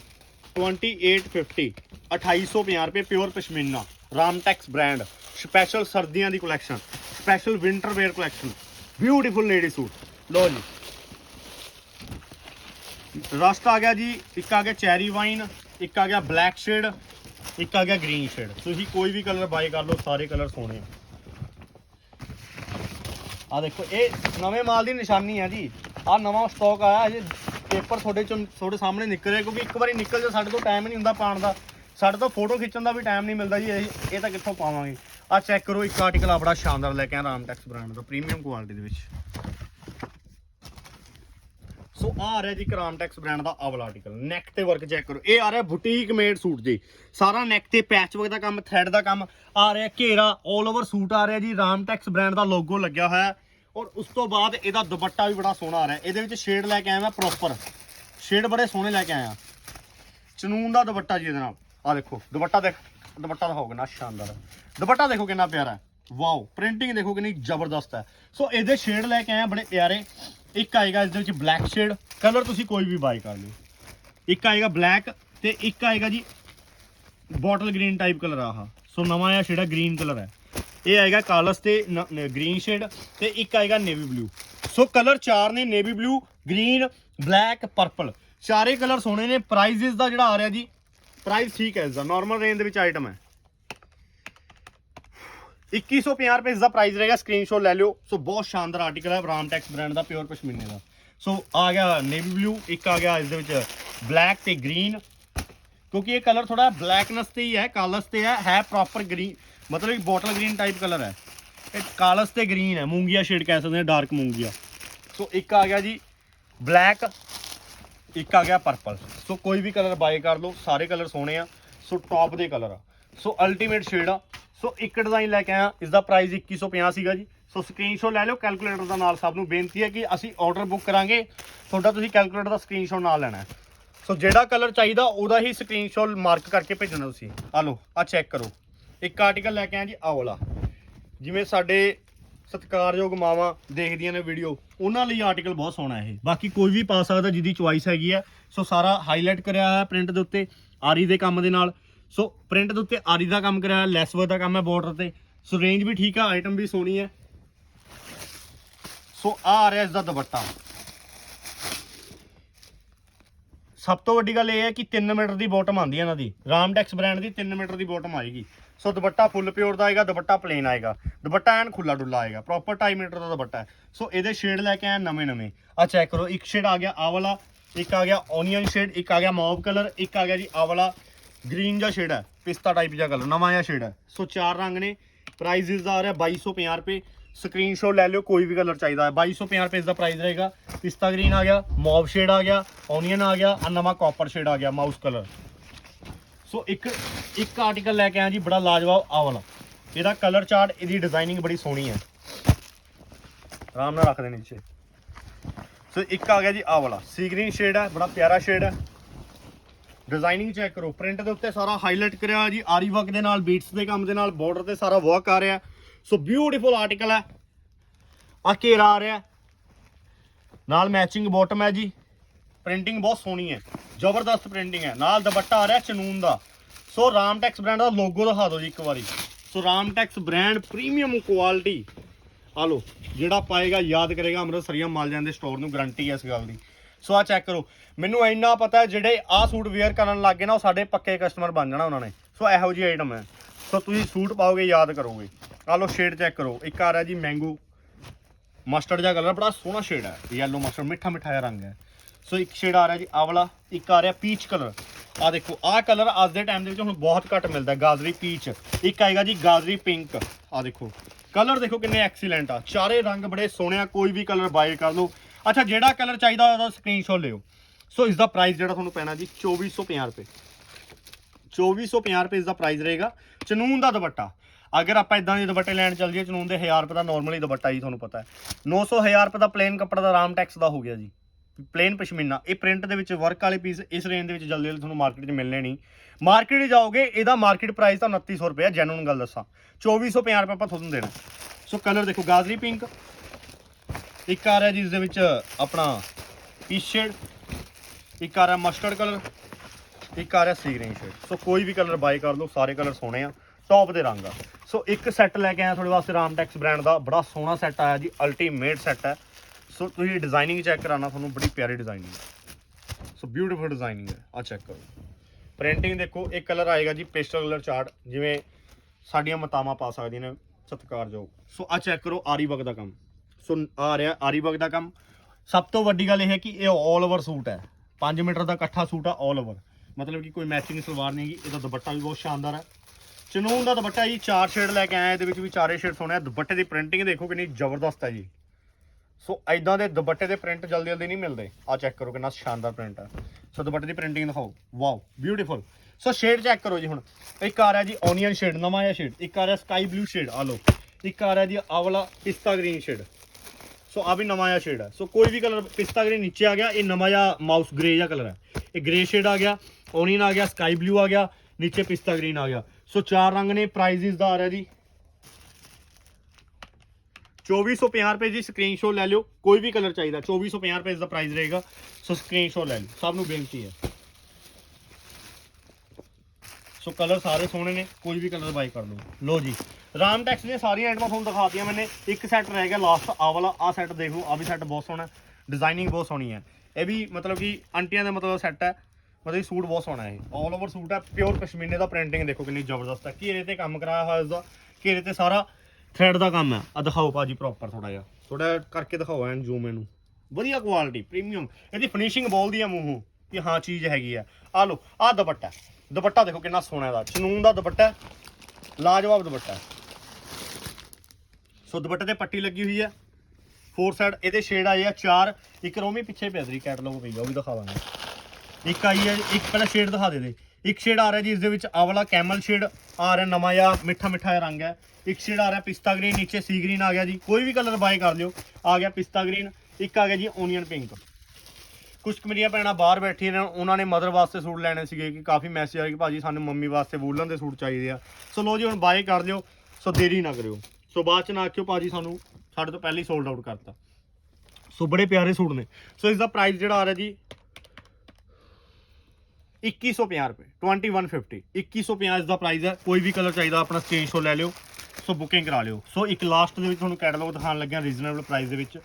2850 2850 ਰੁਪਏ pure pashmina Ramtex brand special ਸਰਦੀਆਂ ਦੀ collection special winter wear collection beautiful lady suit ਲੋ ਜੀ। ਰਸਟ ਆ ਗਿਆ ਜੀ, ਇੱਕ ਆ ਗਿਆ ਚੈਰੀ ਵਾਈਨ ਇੱਕ ਆ ਗਿਆ ਬਲੈਕ ਸ਼ੇਡ ਇੱਕ ਆ ਗਿਆ ਗ੍ਰੀਨ ਸ਼ੇਡ ਤੁਸੀਂ ਕੋਈ ਵੀ ਕਲਰ ਬਾਈ ਕਰ ਲਓ, ਸਾਰੇ ਕਲਰ ਸੋਹਣੇ ਆ। ਆ ਦੇਖੋ, ਇਹ ਨਵੇਂ ਮਾਲ ਦੀ ਨਿਸ਼ਾਨੀ ਹੈ ਜੀ। ਆ ਨਵਾਂ ਸਟਾਕ ਆਇਆ ਹਜੇ ਪੇਪਰ ਤੁਹਾਡੇ ਚੋਂ ਤੁਹਾਡੇ ਸਾਹਮਣੇ ਨਿਕਲ ਰਿਹਾ, ਕਿਉਂਕਿ ਇੱਕ ਵਾਰੀ ਨਿਕਲ ਜਾ ਸਾਡੇ ਤੋਂ ਟਾਈਮ ਨਹੀਂ ਹੁੰਦਾ ਪਾਣ ਦਾ। ਸਾਡੇ ਤੋਂ ਫੋਟੋ ਖਿੱਚਣ ਦਾ ਵੀ ਟਾਈਮ ਨਹੀਂ ਮਿਲਦਾ ਜੀ, ਇਹ ਇਹ ਤਾਂ ਕਿੱਥੋਂ ਪਾਵਾਂਗੇ। ਆ ਚੈੱਕ ਕਰੋ, ਇੱਕ ਆਰਟੀਕਲ ਆ ਬੜਾ ਸ਼ਾਨਦਾਰ ਲੈ ਕੇ ਆ ਰਾਮਟੈਕਸ ਬ੍ਰਾਂਡ ਦਾ ਪ੍ਰੀਮੀਅਮ ਕੁਆਲਿਟੀ ਦੇ ਵਿੱਚ। ਆ ਆ ਰਿਹਾ ਜੀ ਕਰਾਮਟੈਕਸ ਬ੍ਰਾਂਡ ਦਾ ਆਵਲ ਆਰਟੀਕਲ ਨੈਕ ਤੇ ਵਰਕ ਚੈੱਕ ਕਰੋ। ਇਹ ਆ ਰਿਹਾ ਬੁਟੀਕ ਮੇਡ ਸੂਟ ਜੀ। ਸਾਰਾ ਨੈਕ ਤੇ ਪੈਚ ਵਰਕ ਦਾ ਕੰਮ ਥ੍ਰੈਡ ਦਾ ਕੰਮ, ਆ ਰਿਹਾ ਘੇਰਾ 올 ਓਵਰ ਸੂਟ ਆ ਰਿਹਾ ਜੀ। ਰਾਮਟੈਕਸ ਬ੍ਰਾਂਡ ਦਾ ਲੋਗੋ ਲੱਗਿਆ ਹੋਇਆ ਔਰ ਉਸ ਤੋਂ ਬਾਅਦ ਇਹਦਾ ਦੁਪੱਟਾ ਵੀ ਬੜਾ ਸੋਹਣਾ ਆ ਰਿਹਾ। ਇਹਦੇ ਵਿੱਚ ਸ਼ੇਡ ਲੈ ਕੇ ਆਇਆ ਮੈਂ ਪ੍ਰੋਪਰ ਸ਼ੇਡ ਬੜੇ ਸੋਹਣੇ ਲੈ ਕੇ ਆਇਆ। ਚਨੂਨ ਦਾ ਦੁਪੱਟਾ ਜੀ ਇਹਦੇ ਨਾਲ। ਆ ਦੇਖੋ, ਦੁਪੱਟਾ ਦੇਖ, ਦੁਪੱਟਾ ਦਿਖਾਓ ਕਿੰਨਾ ਸ਼ਾਨਦਾਰ। ਦੁਪੱਟਾ ਦੇਖੋ ਕਿੰਨਾ ਪਿਆਰਾ ਹੈ। ਵਾਓ ਪ੍ਰਿੰਟਿੰਗ ਦੇਖੋ ਕਿੰਨੀ ਜ਼ਬਰਦਸਤ ਹੈ। ਸੋ ਇਹਦੇ ਸ਼ੇਡ ਲੈ ਕੇ ਆਇਆ ਬੜੇ ਪਿਆਰੇ। ਇੱਕ ਆਏਗਾ ਇਸ ਦੇ ਵਿੱਚ ਬਲੈਕ ਸ਼ੇਡ ਕਲਰ ਤੁਸੀਂ ਕੋਈ ਵੀ ਬਾਈ ਕਰ ਲਿਓ। ਇੱਕ ਆਏਗਾ ਬਲੈਕ ਤੇ ਇੱਕ ਆਏਗਾ ਜੀ ਬੋਟਲ ਗ੍ਰੀਨ ਟਾਈਪ ਕਲਰ ਆਹ। ਸੋ ਨਵਾਂ ਆ ਸ਼ੇਡ ਹੈ ਗ੍ਰੀਨ ਕਲਰ ਹੈ ਇਹ ਆਏਗਾ ਕਾਲਸ ਤੇ ਗ੍ਰੀਨ ਸ਼ੇਡ ਤੇ ਇੱਕ ਆਏਗਾ ਨੇਵੀ ਬਲੂ ਸੋ ਕਲਰ ਚਾਰ ਨੇ navy blue green black purple ਚਾਰੇ ਕਲਰ ਸੋਹਣੇ ਨੇ। ਪ੍ਰਾਈਸ ਦਾ ਜਿਹੜਾ ਆ ਰਿਹਾ ਜੀ ਪ੍ਰਾਈਸ ਠੀਕ ਹੈ ਇਸ ਦਾ। ਨਾਰਮਲ ਰੇਂਜ ਦੇ ਵਿੱਚ ਆਈਟਮ ਹੈ। 2150 ਰੁਪਏ ਇਸ ਦਾ ਪ੍ਰਾਈਸ ਰਹੇਗਾ ਸਕਰੀਨਸ਼ਾਟ ਲੈ ਲਿਓ। ਸੋ ਬਹੁਤ ਸ਼ਾਨਦਾਰ ਆਰਟੀਕਲ ਹੈ ਰਾਮਟੈਕਸ ਬ੍ਰਾਂਡ ਦਾ ਪਿਓਰ ਪਸ਼ਮੀਨੇ ਦਾ। ਸੋ ਆ ਗਿਆ ਨੇਵੀ ਬਲੂ ਇੱਕ ਆ ਗਿਆ ਇਸ ਦੇ ਵਿੱਚ ਬਲੈਕ ਤੇ ਗ੍ਰੀਨ ਕਿਉਂਕਿ ਇਹ ਕਲਰ ਥੋੜਾ ਬਲੈਕਨੈਸ ਤੇ ਹੀ ਹੈ ਕਾਲਸ ਤੇ ਹੈ ਹੈ ਪ੍ਰੋਪਰ ਗ੍ਰੀਨ ਮਤਲਬ ਇੱਕ ਬੋਟਲ ਗ੍ਰੀਨ ਟਾਈਪ ਕਲਰ ਹੈ। ਇਹ ਕਾਲਸ ਤੇ ਗ੍ਰੀਨ ਹੈ, ਮੂੰਗੀਆ ਸ਼ੇਡ ਕਹਿ ਸਕਦੇ ਹਾਂ ਡਾਰਕ ਮੂੰਗੀਆ। ਸੋ ਇੱਕ ਆ ਗਿਆ ਜੀ ਬਲੈਕ ਇੱਕ ਆ ਗਿਆ ਪਰਪਲ ਸੋ ਕੋਈ ਵੀ ਕਲਰ ਬਾਏ ਕਰ ਲਓ, ਸਾਰੇ ਕਲਰ ਸੋਹਣੇ ਆ। ਸੋ ਟੌਪ ਦੇ ਕਲਰ ਆ। ਸੋ ਅਲਟੀਮੇਟ ਸ਼ੇਡ ਆ। ਸੋ ਇੱਕ ਡਿਜ਼ਾਈਨ ਲੈ ਕੇ ਆਇਆ ਇਸ ਦਾ ਪ੍ਰਾਈਸ 2150 ਸੀਗਾ ਜੀ। ਸੋ ਸਕਰੀਨਸ਼ਾਟ ਲੈ ਲਿਓ ਕੈਲਕੂਲੇਟਰ ਦਾ ਨਾਲ ਸਭ ਨੂੰ ਬੇਨਤੀ ਹੈ ਕਿ ਅਸੀਂ ਆਰਡਰ ਬੁੱਕ ਕਰਾਂਗੇ। ਤੁਹਾਡਾ ਤੁਸੀਂ ਕੈਲਕੂਲੇਟਰ ਦਾ ਸਕਰੀਨਸ਼ਾਟ ਨਾਲ ਲੈਣਾ ਸੋ ਜਿਹੜਾ ਕਲਰ ਚਾਹੀਦਾ, ਉਹਦਾ ਹੀ ਸਕਰੀਨਸ਼ਾਟ ਮਾਰਕ ਕਰਕੇ ਭੇਜਣਾ ਤੁਸੀਂ। ਆ ਲਓ, ਆ ਚੈੱਕ ਕਰੋ। ਇੱਕ ਆਰਟੀਕਲ ਲੈ ਕੇ ਆਇਆ ਜੀ, ਆਹ ਵਾਲਾ। ਜਿਵੇਂ ਸਾਡੇ ਸਤਿਕਾਰਯੋਗ ਮਾਵਾਂ ਦੇਖਦੀਆਂ ਨੇ ਵੀਡੀਓ ਉਹਨਾਂ ਲਈ ਆਰਟੀਕਲ ਬਹੁਤ ਸੋਹਣਾ ਇਹ। ਬਾਕੀ ਕੋਈ ਵੀ ਪਾ ਸਕਦਾ ਜਿਹਦੀ ਚੁਆਇਸ ਹੈਗੀ ਹੈ। ਸੋ ਸਾਰਾ ਹਾਈਲਾਈਟ ਕਰਿਆ ਹੋਇਆ ਪ੍ਰਿੰਟ ਦੇ ਉੱਤੇ, ਆਰੀ ਦੇ ਕੰਮ ਦੇ ਨਾਲ। ਸੋ ਪ੍ਰਿੰਟ ਦੇ ਉੱਤੇ ਆਰੀ ਦਾ ਕੰਮ ਕਰਿਆ ਹੋਇਆ ਲੈਸ ਵਰਕ ਦਾ ਕੰਮ ਹੈ ਬਾਰਡਰ ਤੇ। ਸੋ ਰੇਂਜ ਵੀ ਠੀਕ ਆ ਆਈਟਮ ਵੀ ਸੋਹਣੀ ਹੈ। ਸੋ ਆ ਆ ਰਿਹਾ ਇਸ ਦਾ ਦੁਪੱਟਾ। ਸਭ ਤੋਂ ਵੱਡੀ ਗੱਲ ਇਹ ਹੈ ਕਿ 3 ਮੀਟਰ ਦੀ ਬਾਟਮ ਆਉਂਦੀ ਹੈ ਇਹਨਾਂ ਦੀ। ਰਾਮਟੈਕਸ ਬ੍ਰਾਂਡ ਦੀ 3 ਮੀਟਰ ਦੀ ਬਾਟਮ ਆਏਗੀ। ਸੋ ਦੁਪੱਟਾ ਫੁੱਲ ਪਿਓਰ ਦਾ ਆਏਗਾ, ਦੁਪੱਟਾ ਪਲੇਨ ਆਏਗਾ। ਦੁਪੱਟਾ ਐਨ ਖੁੱਲਾ ਡੁੱਲਾ ਆਏਗਾ। ਪ੍ਰੋਪਰ 2.5 ਮੀਟਰ ਦਾ ਦੁਪੱਟਾ ਹੈ। ਸੋ ਇਹਦੇ ਸ਼ੇਡ ਲੈ ਕੇ ਆਏ ਨਵੇਂ ਨਵੇਂ। ਆ ਚੈੱਕ ਕਰੋ, ਇੱਕ ਸ਼ੇਡ ਆ ਗਿਆ ਆ ਵਾਲਾ, ਇੱਕ ਆ ਗਿਆ ਓਨੀਅਨ ਸ਼ੇਡ ਇੱਕ ਆ ਗਿਆ ਮੌਵ ਕਲਰ ਇੱਕ ਆ ਗਿਆ ਜੀ ਆ ਵਾਲਾ। ਗ੍ਰੀਨ ਜਿਹਾ ਸ਼ੇਡ ਹੈ, ਪਿਸਤਾ ਟਾਈਪ ਜਿਹਾ ਕਲਰ ਨਵਾਂ ਜਿਹਾ ਸ਼ੇਡ ਹੈ। ਸੋ ਚਾਰ ਰੰਗ ਨੇ ਪ੍ਰਾਈਸ ਇਸ ਦਾ ਆ ਰਿਹਾ 2250 ਰੁਪਏ। ਸਕਰੀਨਸ਼ਾਟ ਲੈ ਲਿਓ, ਕੋਈ ਵੀ ਕਲਰ ਚਾਹੀਦਾ ਹੈ। 2250 ਰੁਪਏ ਇਸ ਦਾ ਪ੍ਰਾਈਸ ਰਹੇਗਾ। ਪਿਸਤਾ ਗ੍ਰੀਨ ਆ ਗਿਆ ਮੌਵ ਸ਼ੇਡ ਆ ਗਿਆ ਓਨੀਅਨ ਆ ਗਿਆ ਆ ਨਵਾਂ ਕਾਪਰ ਸ਼ੇਡ ਆ ਗਿਆ ਮਾਊਸ ਕਲਰ ਸੋ ਇੱਕ ਇੱਕ ਆਰਟੀਕਲ ਲੈ ਕੇ ਆਇਆ ਜੀ, ਬੜਾ ਲਾਜਵਾਬ ਆ ਵਾਲਾ। ਇਹਦਾ ਕਲਰ ਚਾਰਟ ਇਹਦੀ ਡਿਜ਼ਾਈਨਿੰਗ ਬੜੀ ਸੋਹਣੀ ਹੈ। ਆਰਾਮ ਨਾਲ ਰੱਖ ਦੇ ਨੀਚੇ ਸੋ ਇੱਕ ਆ ਗਿਆ ਜੀ ਆ ਵਾਲਾ। ਸੀ ਗ੍ਰੀਨ ਸ਼ੇਡ ਹੈ, ਬੜਾ ਪਿਆਰਾ ਸ਼ੇਡ ਹੈ। ਡਿਜ਼ਾਈਨਿੰਗ ਚੈੱਕ ਕਰੋ। ਪ੍ਰਿੰਟ ਦੇ ਉੱਤੇ ਸਾਰਾ ਹਾਈਲਾਈਟ ਕਰਿਆ ਜੀ। ਆਰੀ ਵਰਕ ਦੇ ਨਾਲ ਬੀਟਸ ਦੇ ਕੰਮ ਦੇ ਨਾਲ ਬਾਰਡਰ ਤੇ ਸਾਰਾ ਵਰਕ ਆ ਰਿਹਾ। ਸੋ ਬਿਊਟੀਫੁਲ ਆਰਟੀਕਲ ਹੈ। ਆ ਘੇਰਾ ਆ ਰਿਹਾ। ਨਾਲ ਮੈਚਿੰਗ ਬਾਟਮ ਹੈ ਜੀ। ਪ੍ਰਿੰਟਿੰਗ ਬਹੁਤ ਸੋਹਣੀ ਹੈ। ਜ਼ਬਰਦਸਤ ਪ੍ਰਿੰਟਿੰਗ ਹੈ। ਨਾਲ ਦੁਪੱਟਾ ਆ ਰਿਹਾ ਚਨੂਨ ਦਾ। ਸੋ ਰਾਮਟੈਕਸ ਬ੍ਰਾਂਡ ਦਾ ਲੋਗੋ ਦਿਖਾ ਦਿਓ ਜੀ ਇੱਕ ਵਾਰੀ। So Ramtex brand premium quality ਆ ਲੋ ਜਿਹੜਾ ਪਾਏਗਾ, ਯਾਦ ਕਰੇਗਾ, ਅੰਮ੍ਰਿਤਸਰੀਆ ਮਾਲ ਜਾਂਦੇ ਸਟੋਰ ਨੂੰ ਗਾਰੰਟੀ ਹੈ ਇਸ ਗੱਲ ਦੀ। ਸੋ ਆ ਚੈੱਕ ਕਰੋ। ਮੈਨੂੰ ਇੰਨਾ ਪਤਾ ਹੈ, ਜਿਹੜੇ ਆ ਸੂਟ ਵੇਅਰ ਕਰਨ ਲੱਗੇ ਨਾ, ਉਹ ਸਾਡੇ ਪੱਕੇ ਕਸਟਮਰ ਬਣ ਜਾਣਾ ਉਹਨਾਂ ਨੇ। ਸੋ ਇਹੋ ਜਿਹੀ ਆਈਟਮ ਹੈ। ਸੋ ਤੁਸੀਂ ਸੂਟ ਪਾਓਗੇ, ਯਾਦ ਕਰੋਗੇ। ਆ ਲੋ ਸ਼ੇਡ ਚੈੱਕ ਕਰੋ। ਇੱਕ ਆ ਰਿਹਾ ਜੀ ਮੈਂਗੋ ਮਸਟਰਡ ਜਿਹਾ ਕਲਰ ਬੜਾ ਸੋਹਣਾ ਸ਼ੇਡ ਹੈ। ਯੈਲੋ ਮਸਟਰਡ ਮਿੱਠਾ ਮਿੱਠਾ ਜਿਹਾ ਰੰਗ ਹੈ। ਸੋ ਇੱਕ ਸ਼ੇਡ ਆ ਰਿਹਾ ਜੀ ਆਵਲਾ, ਇੱਕ ਆ ਰਿਹਾ ਪੀਚ ਕਲਰ ਆ ਦੇਖੋ, ਆਹ ਕਲਰ ਅੱਜ ਦੇ ਟਾਈਮ ਦੇ ਵਿੱਚ ਹੁਣ ਬਹੁਤ ਘੱਟ ਮਿਲਦਾ ਗਾਜਰੀ ਪੀਚ ਇੱਕ ਆਏਗਾ ਜੀ ਗਾਜਰੀ ਪਿੰਕ ਆ ਦੇਖੋ ਕਲਰ ਦੇਖੋ ਕਿੰਨੇ ਐਕਸੀਲੈਂਟ ਆ। ਚਾਰੇ ਰੰਗ ਬੜੇ ਸੋਹਣੇ ਆ, ਕੋਈ ਵੀ ਕਲਰ ਬਾਏ ਕਰ ਲਓ। ਅੱਛਾ, ਜਿਹੜਾ ਕਲਰ ਚਾਹੀਦਾ ਉਹਦਾ ਸਕਰੀਨਸ਼ਾਟ ਲਿਓ। ਸੋ ਇਸ ਦਾ ਪ੍ਰਾਈਸ ਜਿਹੜਾ ਤੁਹਾਨੂੰ ਪੈਣਾ ਜੀ 2450 ਰੁਪਏ। 2450 ਰੁਪਏ ਇਸ ਦਾ ਪ੍ਰਾਈਸ ਰਹੇਗਾ। ਚਨੂਨ ਦਾ ਦੁਪੱਟਾ। ਅਗਰ ਆਪਾਂ ਇਦਾਂ ਦੇ ਦੁਪੱਟੇ ਲੈਣ ਚੱਲ ਜਾਈਏ, ਚਨੂਨ ਦੇ 1000 ਰੁਪਏ ਦਾ ਨਾਰਮਲੀ ਦੁਪੱਟਾ ਜੀ ਤੁਹਾਨੂੰ ਪਤਾ ਹੈ। 900 1000 ਰੁਪਏ ਦਾ ਪਲੇਨ ਕੱਪੜਾ ਦਾ ਰਾਮ ਟੈਕਸ ਦਾ ਹੋ ਗਿਆ ਜੀ। ਪਲੇਨ ਪਸ਼ਮੀਨਾ। ਇਹ ਪ੍ਰਿੰਟ ਦੇ ਵਿੱਚ ਵਰਕ ਵਾਲੇ ਪੀਸ ਇਸ ਰੇਂਜ ਦੇ ਵਿੱਚ ਜਲਦੀ ਜਲਦੀ ਤੁਹਾਨੂੰ ਮਾਰਕੀਟ 'ਚ ਮਿਲਣੇ ਨਹੀਂ। ਮਾਰਕੀਟ 'ਚ ਜਾਓਗੇ, ਇਹਦਾ ਮਾਰਕੀਟ ਪ੍ਰਾਈਸ ਤਾਂ 2900 ਰੁਪਏ ਹੈ ਜੈਨੂਨ ਗੱਲ ਦੱਸਾਂ। 2450 ਰੁਪਏ ਆਪਾਂ ਤੁਹਾਨੂੰ ਦੇਣਾ। ਸੋ ਕਲਰ ਦੇਖੋ, ਗਾਜਰੀ ਪਿੰਕ ਇੱਕ ਆ ਰਿਹਾ ਜੀ, ਇਸ ਦੇ ਵਿੱਚ ਆਪਣਾ ਪੀਚ ਸ਼ੇਡ ਇੱਕ ਆ ਰਿਹਾ ਮਸਟਰਡ ਕਲਰ ਇੱਕ ਆ ਰਿਹਾ ਸੀ ਗ੍ਰੀਨ ਸ਼ੇਡ ਸੋ ਕੋਈ ਵੀ ਕਲਰ ਬਾਈ ਕਰ ਲਓ, ਸਾਰੇ ਕਲਰ ਸੋਹਣੇ ਆ ਟੌਪ ਦੇ ਰੰਗ ਆ। ਸੋ ਇੱਕ ਸੈੱਟ ਲੈ ਕੇ ਆਇਆ ਤੁਹਾਡੇ ਵਾਸਤੇ ਰਾਮਟੈਕਸ ਬ੍ਰਾਂਡ ਦਾ, ਬੜਾ ਸੋਹਣਾ ਸੈੱਟ ਆਇਆ ਜੀ ਅਲਟੀਮੇਟ ਸੈੱਟ ਹੈ ਸੋ ਤੁਸੀਂ ਡਿਜ਼ਾਈਨਿੰਗ ਚੈੱਕ ਕਰਾਣਾ ਤੁਹਾਨੂੰ ਬੜੀ ਪਿਆਰੀ ਡਿਜ਼ਾਈਨਿੰਗ ਸੋ ਬਿਊਟੀਫੁਲ ਡਿਜ਼ਾਈਨਿੰਗ ਹੈ ਆ ਚੈੱਕ ਕਰੋ। ਪ੍ਰਿੰਟਿੰਗ ਦੇਖੋ, ਇੱਕ ਕਲਰ ਆਏਗਾ ਜੀ ਪੇਸਟਲ ਕਲਰ ਚਾਰਟ ਜਿਵੇਂ ਸਾਡੀਆਂ ਮਤਾਵਾਂ ਪਾ ਸਕਦੀਆਂ ਨੇ, ਸਤਿਕਾਰਯੋਗ। ਸੋ ਆ ਚੈੱਕ ਕਰੋ ਆਰੀ ਵਰਕ ਦਾ ਕੰਮ। ਸੋ ਆ ਰਿਹਾ ਆਰੀ ਵਰਕ ਦਾ ਕੰਮ। ਸਭ ਤੋਂ ਵੱਡੀ ਗੱਲ ਇਹ ਹੈ ਕਿ ਇਹ 올 ਓਵਰ ਸੂਟ ਹੈ। 5 ਮੀਟਰ ਦਾ ਇਕੱਠਾ ਸੂਟ ਆ 올 ਓਵਰ ਮਤਲਬ ਕਿ ਕੋਈ ਮੈਚਿੰਗ ਸਲਵਾਰ ਨਹੀਂ ਹੈਗੀ, ਇਹਦਾ ਦੁਪੱਟਾ ਵੀ ਬਹੁਤ ਸ਼ਾਨਦਾਰ ਹੈ ਚਨੂਨ ਦਾ ਦੁਪੱਟਾ ਜੀ, ਚਾਰ ਸ਼ੇਡ ਲੈ ਕੇ ਆਇਆ, ਇਹਦੇ ਵਿੱਚ ਵੀ ਚਾਰੇ ਸ਼ੇਡ ਸੋਹਣੇ ਆ। ਦੁਪੱਟੇ ਦੀ ਪ੍ਰਿੰਟਿੰਗ ਦੇਖੋ ਕਿੰਨੀ ਜ਼ਬਰਦਸਤ ਹੈ ਜੀ। ਸੋ ਐਦਾਂ ਦੇ ਦੁਪੱਟੇ ਦੇ ਪ੍ਰਿੰਟ ਜਲਦੀ ਜਲਦੀ ਨਹੀਂ ਮਿਲਦੇ। ਆ ਚੈੱਕ ਕਰੋ ਕਿੰਨਾ ਸ਼ਾਨਦਾਰ ਪ੍ਰਿੰਟ ਆ। ਸੋ ਦੁਪੱਟੇ ਦੀ ਪ੍ਰਿੰਟਿੰਗ ਦਿਖਾਓ। Wow beautiful so shade check ਕਰੋ ਜੀ ਹੁਣ। ਇੱਕ ਆ ਰਿਹਾ ਜੀ ਓਨੀਅਨ ਸ਼ੇਡ ਨਵਾਂ ਜਿਹਾ ਸ਼ੇਡ ਇੱਕ ਆ ਰਿਹਾ ਸਕਾਈ ਬਲੂ ਸ਼ੇਡ ਆ ਲਓ। ਇੱਕ ਆ ਰਿਹਾ ਜੀ ਆਵਲਾ ਪਿਸਤਾ ਗ੍ਰੀਨ ਸ਼ੇਡ ਸੋ ਆ ਵੀ ਨਵਾਂ ਜਿਹਾ ਸ਼ੇਡ ਹੈ ਸੋ ਕੋਈ ਵੀ ਕਲਰ ਪਿਸਤਾ ਗ੍ਰੀਨ ਨੀਚੇ ਆ ਗਿਆ, ਇਹ ਨਵਾਂ ਜਿਹਾ ਮਾਊਸ ਗ੍ਰੇ ਜਿਹਾ ਕਲਰ ਹੈ ਇਹ ਗ੍ਰੇ ਸ਼ੇਡ ਆ ਗਿਆ ਓਨੀਅਨ ਆ ਗਿਆ ਸਕਾਈ ਬਲੂ ਆ ਗਿਆ, ਨੀਚੇ ਪਿਸਤਾ ਗ੍ਰੀਨ ਆ ਗਿਆ। ਸੋ ਚਾਰ ਰੰਗ ਨੇ ਪ੍ਰਾਈਸ ਦਾ ਆ ਰਿਹਾ ਜੀ। 2450 ਰੁਪਏ ਜੀ ਸਕਰੀਨਸ਼ਾਟ ਲੈ ਲਿਓ। ਕੋਈ ਵੀ ਕਲਰ ਚਾਹੀਦਾ 2450 ਰੁਪਏ ਇਸ ਦਾ ਪ੍ਰਾਈਸ ਰਹੇਗਾ। ਸੋ ਸਕਰੀਨਸ਼ਾਟ ਲੈ ਲਓ। ਸਭ ਨੂੰ ਬੇਨਤੀ ਹੈ। ਸੋ ਕਲਰ ਸਾਰੇ ਸੋਹਣੇ ਨੇ, ਕੋਈ ਵੀ ਕਲਰ ਬਾਈ ਕਰ ਲਓ। ਲੋ ਜੀ ਰਾਮ ਟੈਕਸ ਦੀਆਂ ਸਾਰੀਆਂ ਆਈਟਮਾਂ ਤੁਹਾਨੂੰ ਦਿਖਾਤੀਆਂ ਮੈਨੇ। ਇੱਕ ਸੈੱਟ ਰਹਿ ਗਿਆ ਲਾਸਟ ਆ ਵਾਲਾ ਆ ਸੈੱਟ ਦੇਖੋ ਲਓ ਆ ਵੀ ਸੈੱਟ ਬਹੁਤ ਸੋਹਣਾ ਡਿਜ਼ਾਈਨਿੰਗ ਬਹੁਤ ਸੋਹਣੀ ਹੈ। ਇਹ ਵੀ ਮਤਲਬ ਕਿ ਆਂਟੀਆਂ ਦਾ ਮਤਲਬ ਸੈੱਟ ਹੈ। ਮਤਲਬ ਸੂਟ ਬਹੁਤ ਸੋਹਣਾ ਹੈ। ਇਹ ਆਲ ਓਵਰ ਸੂਟ ਹੈ ਪਿਓਰ ਪਸ਼ਮੀਨੇ ਦਾ ਪ੍ਰਿੰਟਿੰਗ ਦੇਖੋ ਕਿੰਨੀ ਜ਼ਬਰਦਸਤ ਹੈ। ਘੇਰੇ ਤੇ ਕੰਮ ਕਰਾਇਆ ਹੋਇਆ ਇਸਦਾ ਘੇਰੇ ਤੇ ਸਾਰਾ ਥ੍ਰੈਡ ਦਾ ਕੰਮ ਹੈ। ਆ ਦਿਖਾਓ ਭਾਜੀ ਪ੍ਰੋਪਰ ਥੋੜਾ ਜਿਹਾ। ਥੋੜਾ ਕਰਕੇ ਦਿਖਾਓ ਐਨ ਜ਼ੂਮ ਇਹਨੂੰ। ਵਧੀਆ ਕੁਆਲਿਟੀ ਪ੍ਰੀਮੀਅਮ ਇਹਦੀ ਫਿਨਿਸ਼ਿੰਗ ਬੋਲਦੀ ਆ ਮੂੰਹੋਂ ਕਿ ਹਾਂ, ਚੀਜ਼ ਹੈਗੀ ਆ ਆ ਲਓ ਆ ਦੁਪੱਟਾ। ਦੁਪੱਟਾ ਦੇਖੋ ਕਿੰਨਾ ਸੋਹਣਾ ਦਾ ਚਨੂਨ ਦਾ ਦੁਪੱਟਾ ਲਾਜਵਾਬ ਦੁਪੱਟਾ ਸੋ ਦੁਪੱਟੇ ਤੇ ਪੱਟੀ ਲੱਗੀ ਹੋਈ ਹੈ ਫੋਰ ਸਾਈਡ ਇਹਦੇ ਸ਼ੇਡ ਆਏ ਆ ਚਾਰ। ਇੱਕ ਰੋਮੀ ਪਿੱਛੇ ਪਿਆ ਸੀ ਕੈਟਲੌਗ ਪਈ ਆ, ਉਹ ਵੀ ਦਿਖਾਵਾਂਗੇ ਇੱਕ ਆਈ ਹੈ, ਇੱਕ ਪਹਿਲਾਂ ਸ਼ੇਡ ਦਿਖਾ ਦੇ ਦੇ। ਇੱਕ ਸ਼ੇਡ ਆ ਰਿਹਾ ਜੀ, ਇਸ ਦੇ ਵਿੱਚ ਆਵਲਾ ਕੈਮਲ ਸ਼ੇਡ ਆ ਰਿਹਾ, ਨਵਾਂ ਜਿਹਾ, ਮਿੱਠਾ ਮਿੱਠਾ ਜਿਹਾ ਰੰਗ ਹੈ। ਇੱਕ ਸ਼ੇਡ ਆ ਰਿਹਾ ਪਿਸਤਾ ਗ੍ਰੀਨ ਨੀਚੇ ਸੀ ਗ੍ਰੀਨ ਆ ਗਿਆ ਜੀ। ਕੋਈ ਵੀ ਕਲਰ ਬਾਏ ਕਰ ਲਿਓ, ਆ ਗਿਆ ਪਿਸਤਾ ਗ੍ਰੀਨ ਇੱਕ ਆ ਗਿਆ ਜੀ ਓਨੀਅਨ ਪਿੰਕ ਕੁਝ ਕੁ ਭੈਣਾਂ ਬਾਹਰ ਬੈਠੀਆਂ ਨੇ, ਉਹਨਾਂ ਨੇ ਮਦਰ ਵਾਸਤੇ ਸੂਟ ਲੈਣੇ ਸੀਗੇ ਕਿ ਕਾਫੀ ਮੈਸੇਜ ਆਏ ਕਿ ਭਾਜੀ ਸਾਨੂੰ ਮੰਮੀ ਵਾਸਤੇ ਵੂਲਨ ਦੇ ਸੂਟ ਚਾਹੀਦੇ ਆ। ਸੋ ਲੋ ਜੀ, ਹੁਣ ਬਾਏ ਕਰ ਲਿਓ, ਸੋ ਦੇਰੀ ਨਾ ਕਰਿਓ। ਸੋ ਬਾਅਦ ਚ ਨਾ ਆਖਿਓ ਭਾਜੀ ਸਾਨੂੰ ਸਾਡੇ ਤੋਂ ਪਹਿਲਾਂ ਹੀ ਸੋਲਡ ਆਊਟ ਕਰਤਾ। ਸੋ ਬੜੇ ਪਿਆਰੇ ਸੂਟ ਨੇ। ਸੋ ਇਸ ਦਾ ਪ੍ਰਾਈਸ ਜਿਹੜਾ ਆ ਰਿਹਾ ਜੀ 2150 ਰੁਪਏ 2150 2150 ਇਸ ਦਾ ਪ੍ਰਾਈਸ ਹੈ। ਕੋਈ ਵੀ ਕਲਰ ਚਾਹੀਦਾ, ਆਪਣਾ ਸਕਰੀਨਸ਼ਾਟ ਲੈ ਲਿਓ, ਸੋ ਬੁਕਿੰਗ ਕਰਾ ਲਿਓ। ਸੋ ਇੱਕ ਲਾਸਟ ਦੇ ਵਿੱਚ ਤੁਹਾਨੂੰ ਕੈਟਲੌਗ ਦਿਖਾਉਣ ਲੱਗਿਆ ਰੀਜ਼ਨੇਬਲ ਪ੍ਰਾਈਸ ਦੇ ਵਿੱਚ।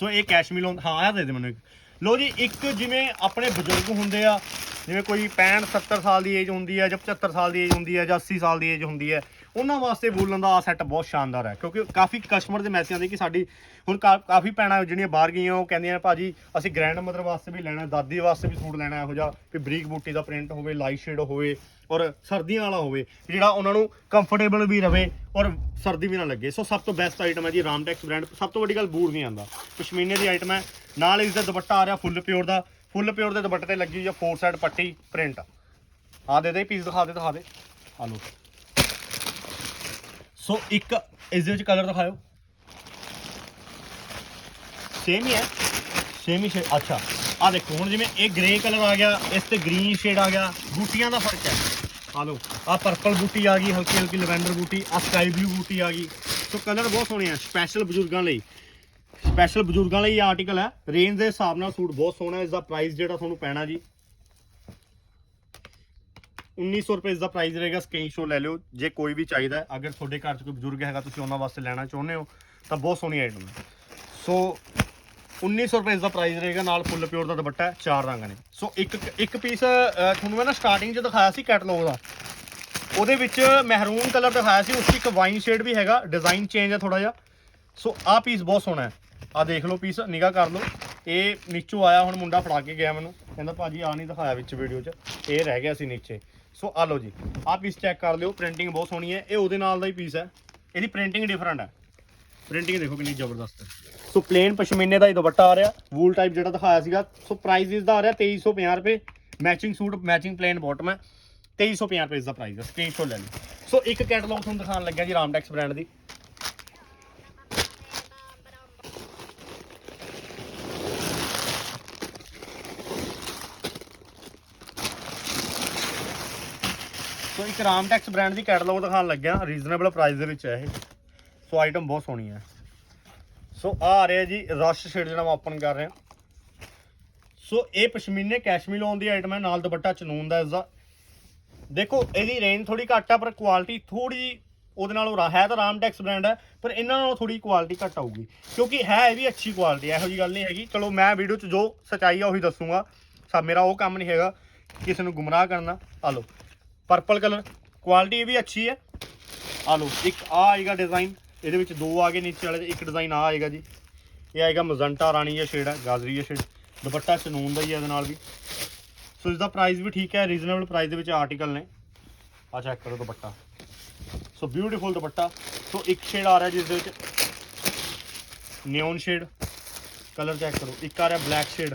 ਸੋ ਇਹ ਕੈਸ਼ਮੀਰ ਲੋਨ ਹਾਂ, ਆ ਦੇ ਦੇ ਮੈਨੂੰ ਇੱਕ। ਲੋ ਜੀ, ਇੱਕ ਜਿਵੇਂ ਆਪਣੇ ਬਜ਼ੁਰਗ ਹੁੰਦੇ ਆ, ਜਿਵੇਂ ਕੋਈ 65 70 ਸਾਲ ਦੀ ਏਜ ਹੁੰਦੀ ਹੈ ਜਾਂ 75 ਸਾਲ ਦੀ ਏਜ ਹੁੰਦੀ ਹੈ ਜਾਂ 80 ਸਾਲ ਦੀ ਏਜ ਹੁੰਦੀ ਹੈ ਉਹਨਾਂ ਵਾਸਤੇ ਬੋਲਣ ਦਾ ਆ ਸੈੱਟ ਬਹੁਤ ਸ਼ਾਨਦਾਰ ਹੈ, ਕਿਉਂਕਿ ਕਾਫੀ ਕਸਟਮਰ ਦੇ ਮੈਸੇਜ ਆਉਂਦੇ ਕਿ ਸਾਡੀ ਹੁਣ ਕਾ- ਕਾਫੀ ਭੈਣਾਂ ਜਿਹੜੀਆਂ ਬਾਹਰ ਗਈਆਂ, ਉਹ ਕਹਿੰਦੀਆਂ, ਭਾਜੀ, ਅਸੀਂ ਗ੍ਰੈਂਡ ਮਦਰ ਵਾਸਤੇ ਵੀ ਲੈਣਾ, ਦਾਦੀ ਵਾਸਤੇ ਵੀ ਸੂਟ ਲੈਣਾ, ਇਹੋ ਜਿਹਾ ਵੀ ਬਰੀਕ ਬੂਟੀ ਦਾ ਪ੍ਰਿੰਟ ਹੋਵੇ ਲਾਈਟ ਸ਼ੇਡ ਹੋਵੇ ਔਰ ਸਰਦੀਆਂ ਵਾਲਾ ਹੋਵੇ, ਜਿਹੜਾ ਉਹਨਾਂ ਨੂੰ ਕੰਫਰਟੇਬਲ ਵੀ ਰਵੇ ਔਰ ਸਰਦੀ ਵੀ ਨਾ ਲੱਗੇ। ਸੋ ਸਭ ਤੋਂ ਬੈਸਟ ਆਈਟਮ ਹੈ ਜੀ ਰਾਮਟੈਕਸ ਬ੍ਰਾਂਡ ਸਭ ਤੋਂ ਵੱਡੀ ਗੱਲ ਬੂਰ ਨਹੀਂ ਆਂਦਾ ਪਸ਼ਮੀਨੇ ਦੀ ਆਈਟਮ ਹੈ, ਨਾਲ ਇਸ ਦਾ ਦੁਪੱਟਾ ਆ ਰਿਹਾ ਫੁੱਲ ਪਿਓਰ ਦਾ। ਫੁੱਲ ਪਿਓਰ ਦੇ ਦੁਪੱਟੇ ਤੇ ਲੱਗੀ ਹੋਈ ਆ ਫੋਰ ਸਾਈਡ ਪੱਟੀ ਪ੍ਰਿੰਟ ਆ ਦੇ ਦੇ ਪੀਸ ਦਿਖਾ ਦੇ ਦਿਖਾ ਦੇ। ਆ ਲਓ। ਸੋ ਇੱਕ ਇਸ ਦੇ ਵਿੱਚ ਕਲਰ ਦਿਖਾਓ ਸੇਮ ਹੀ ਹੈ। ਸੇਮ ਹੀ ਸ਼ੇਡ ਅੱਛਾ ਆ ਦੇਖੋ, ਹੁਣ ਜਿਵੇਂ ਇਹ ਗ੍ਰੇ ਕਲਰ ਆ ਗਿਆ, ਇਸ ਤੇ ਗ੍ਰੀਨ ਸ਼ੇਡ ਆ ਗਿਆ, ਬੂਟੀਆਂ ਦਾ ਫ਼ਰਕ ਹੈ। ਆ ਲਓ ਆ ਪਰਪਲ ਬੂਟੀ ਆ ਗਈ, ਹਲਕੀ ਹਲਕੀ ਲਵੈਂਡਰ ਬੂਟੀ ਆ ਸਕਾਈ ਬਲੂ ਬੂਟੀ ਆ ਗਈ। ਸੋ ਕਲਰ ਬਹੁਤ ਸੋਹਣੇ ਆ ਸਪੈਸ਼ਲ ਬਜ਼ੁਰਗਾਂ ਲਈ। ਸਪੈਸ਼ਲ ਬਜ਼ੁਰਗਾਂ ਲਈ ਇਹ ਆਰਟੀਕਲ ਹੈ। ਰੇਂਜ ਦੇ ਹਿਸਾਬ ਨਾਲ ਸੂਟ ਬਹੁਤ ਸੋਹਣਾ ਇਸ ਦਾ ਪ੍ਰਾਈਸ ਜਿਹੜਾ ਤੁਹਾਨੂੰ ਪੈਣਾ ਜੀ। 1900 ਰੁਪਏ ਇਸ ਦਾ ਪ੍ਰਾਈਸ ਰਹੇਗਾ ਸਕਰੀਨਸ਼ਾਟ ਲੈ ਲਿਓ, ਜੇ ਕੋਈ ਵੀ ਚਾਹੀਦਾ ਅਗਰ ਤੁਹਾਡੇ ਘਰ 'ਚ ਕੋਈ ਬਜ਼ੁਰਗ ਹੈਗਾ, ਤੁਸੀਂ ਉਹਨਾਂ ਵਾਸਤੇ ਲੈਣਾ ਚਾਹੁੰਦੇ ਹੋ, ਤਾਂ ਬਹੁਤ ਸੋਹਣੀ ਆਈਟਮ ਹੈ। ਸੋ 1900 ਰੁਪਏ ਦਾ ਪ੍ਰਾਈਸ ਰਹੇਗਾ, ਨਾਲ ਫੁੱਲ ਪਿਓਰ ਦਾ ਦੁਪੱਟਾ, ਚਾਰ ਰੰਗ ਨੇ ਸੋ, ਇੱਕ ਇੱਕ ਪੀਸ ਤੁਹਾਨੂੰ ਮੈਂ ਨਾ ਸਟਾਰਟਿੰਗ 'ਚ ਦਿਖਾਇਆ ਸੀ ਕੈਟਲੌਗ ਦਾ। ਉਹਦੇ ਵਿੱਚ ਮਹਿਰੂਨ ਕਲਰ ਦਿਖਾਇਆ ਸੀ, ਉਸ 'ਚ ਇੱਕ ਵਾਈਨ ਸ਼ੇਡ ਵੀ ਹੈਗਾ ਡਿਜ਼ਾਈਨ ਚੇਂਜ ਹੈ ਥੋੜਾ ਜਿਹਾ। ਸੋ, ਆਹ ਪੀਸ ਬਹੁਤ ਸੋਹਣਾ ਹੈ। ਆਹ ਦੇਖ ਲਓ ਪੀਸ ਨਿਗਾਹ ਕਰ ਲਓ। ਇਹ ਨੀਚੋਂ ਆਇਆ, ਹੁਣ ਮੁੰਡਾ ਫੜਾ ਕੇ ਗਿਆ ਮੈਨੂੰ। ਕਹਿੰਦਾ, ਭਾਜੀ ਆ ਨਹੀਂ ਦਿਖਾਇਆ ਵਿੱਚ ਵੀਡੀਓ 'ਚ। ਇਹ ਰਹਿ ਗਿਆ ਸੀ ਨੀਚੇ। ਸੋ ਆ ਲਓ ਜੀ। ਆਹ ਪੀਸ ਚੈੱਕ ਕਰ ਲਿਓ। ਪ੍ਰਿੰਟਿੰਗ ਬਹੁਤ ਸੋਹਣੀ ਹੈ। ਇਹ ਉਹਦੇ ਨਾਲ ਦਾ ਹੀ ਪੀਸ ਹੈ। ਇਹਦੀ ਪ੍ਰਿੰਟਿੰਗ ਡਿਫਰੈਂਟ ਹੈ। ਪ੍ਰਿੰਟਿੰਗ ਦੇਖੋ ਕਿੰਨੀ ਜ਼ਬਰਦਸਤ ਹੈ। ਸੋ ਪਲੇਨ ਪਸ਼ਮੀਨੇ ਦਾ ਹੀ ਦੁਪੱਟਾ ਆ ਰਿਹਾ। ਵੂਲ ਟਾਈਪ ਜਿਹੜਾ ਦਿਖਾਇਆ ਸੀਗਾ। ਸੋ ਪ੍ਰਾਈਸ ਇਸ ਦਾ ਆ ਰਿਹਾ 2350 ਰੁਪਏ। Matching suit matching plain bottom ਹੈ। 2350 ਰੁਪਏ ਇਸ ਦਾ ਪ੍ਰਾਈਸ ਹੈ। ਸਕਰੀਨਸ਼ਾਟ ਲੈ ਲਓ। ਸੋ, ਇੱਕ ਕੈਟਲੌਗ ਤੁਹਾਨੂੰ ਦਿਖਾਉਣ ਲੱਗਿਆ ਜੀ ਰਾਮਟੈਕਸ ਬ੍ਰਾਂਡ ਦੀ। ਸੋ ਇੱਕ ਰਾਮਟੈਕਸ ਬ੍ਰਾਂਡ ਦੀ ਕੈਟਲੌਗ ਦਿਖਾਉਣ ਲੱਗਿਆ। ਰੀਜ਼ਨੇਬਲ ਪ੍ਰਾਈਸ ਦੇ ਵਿੱਚ ਹੈ ਇਹ। ਸੋ ਆਈਟਮ ਬਹੁਤ ਸੋਹਣੀ ਹੈ। ਸੋ ਆ ਆ ਰਿਹਾ ਜੀ ਰਸ਼ ਸ਼ੇਡ ਜਿਹੜਾ ਮੈਂ ਓਪਨ ਕਰ ਰਿਹਾ ਸੋ ਇਹ ਪਸ਼ਮੀਨੇ ਕੈਸ਼ਮੀਰ ਲੋਨ ਦੀ ਆਈਟਮ ਹੈ, ਨਾਲ ਦੁਪੱਟਾ ਚਨੂਨ ਦਾ ਇਸ ਦਾ ਦੇਖੋ, ਇਹਦੀ ਰੇਂਜ ਥੋੜੀ ਘੱਟ ਆ, ਪਰ ਕੁਆਲਿਟੀ ਥੋੜੀ ਉਹਦੇ ਨਾਲੋਂ ਰਾ- ਹੈ ਤਾਂ ਰਾਮਟੈਕਸ ਬ੍ਰਾਂਡ ਹੈ, ਪਰ ਇਹਨਾਂ ਨਾਲੋਂ ਥੋੜੀ ਕੁਆਲਿਟੀ ਘੱਟ ਆਊਗੀ। ਕਿਉਂਕਿ ਹੈ ਇਹ ਵੀ ਅੱਛੀ ਕੁਆਲਿਟੀ ਇਹੋ ਜੀ ਗੱਲ ਨਹੀਂ ਹੈਗੀ। ਚਲੋ, ਮੈਂ ਵੀਡੀਓ 'ਚ ਜੋ ਸਚਾਈ ਆ ਉਹੀ ਦੱਸੂਗਾ। ਸਾ ਮੇਰਾ ਉਹ ਕੰਮ ਨਹੀਂ ਹੈਗਾ, ਕਿਸੇ ਨੂੰ ਗੁੰਮਰਾਹ ਕਰਨਾ। ਆ ਲਓ। ਪਰਪਲ ਕਲਰ ਕੁਆਲਿਟੀ ਇਹ ਵੀ ਅੱਛੀ ਹੈ। ਆ ਲਓ ਇੱਕ ਆ ਆਏਗਾ ਡਿਜ਼ਾਈਨ ਇਹਦੇ ਵਿੱਚ ਦੋ ਆ ਗਏ ਨੀਚੇ ਵਾਲੇ 'ਚ, ਇੱਕ ਡਿਜ਼ਾਈਨ ਆ ਆਏਗਾ ਜੀ। ਇਹ ਆਏਗਾ ਮਜ਼ੰਟਾ ਰਾਣੀ ਜਿਹਾ ਸ਼ੇਡ ਹੈ ਗਾਜ਼ਰੀ ਜਿਹਾ ਸ਼ੇਡ ਦੁਪੱਟਾ ਚਨੂਨ ਦਾ ਹੀ ਹੈ ਇਹਦੇ ਨਾਲ ਵੀ। ਸੋ ਇਸ ਦਾ ਪ੍ਰਾਈਸ ਵੀ ਠੀਕ ਹੈ ਰੀਜ਼ਨੇਬਲ ਪ੍ਰਾਈਸ ਦੇ ਵਿੱਚ ਆਰਟੀਕਲ ਨੇ। ਆ ਚੈੱਕ ਕਰੋ ਦੁਪੱਟਾ। ਸੋ ਬਿਊਟੀਫੁਲ ਦੁਪੱਟਾ। ਸੋ ਇੱਕ ਸ਼ੇਡ ਆ ਰਿਹਾ ਜਿਸ ਦੇ ਵਿੱਚ ਨਿਓਨ ਸ਼ੇਡ ਕਲਰ ਚੈੱਕ ਕਰੋ। ਇੱਕ ਆ ਰਿਹਾ ਬਲੈਕ ਸ਼ੇਡ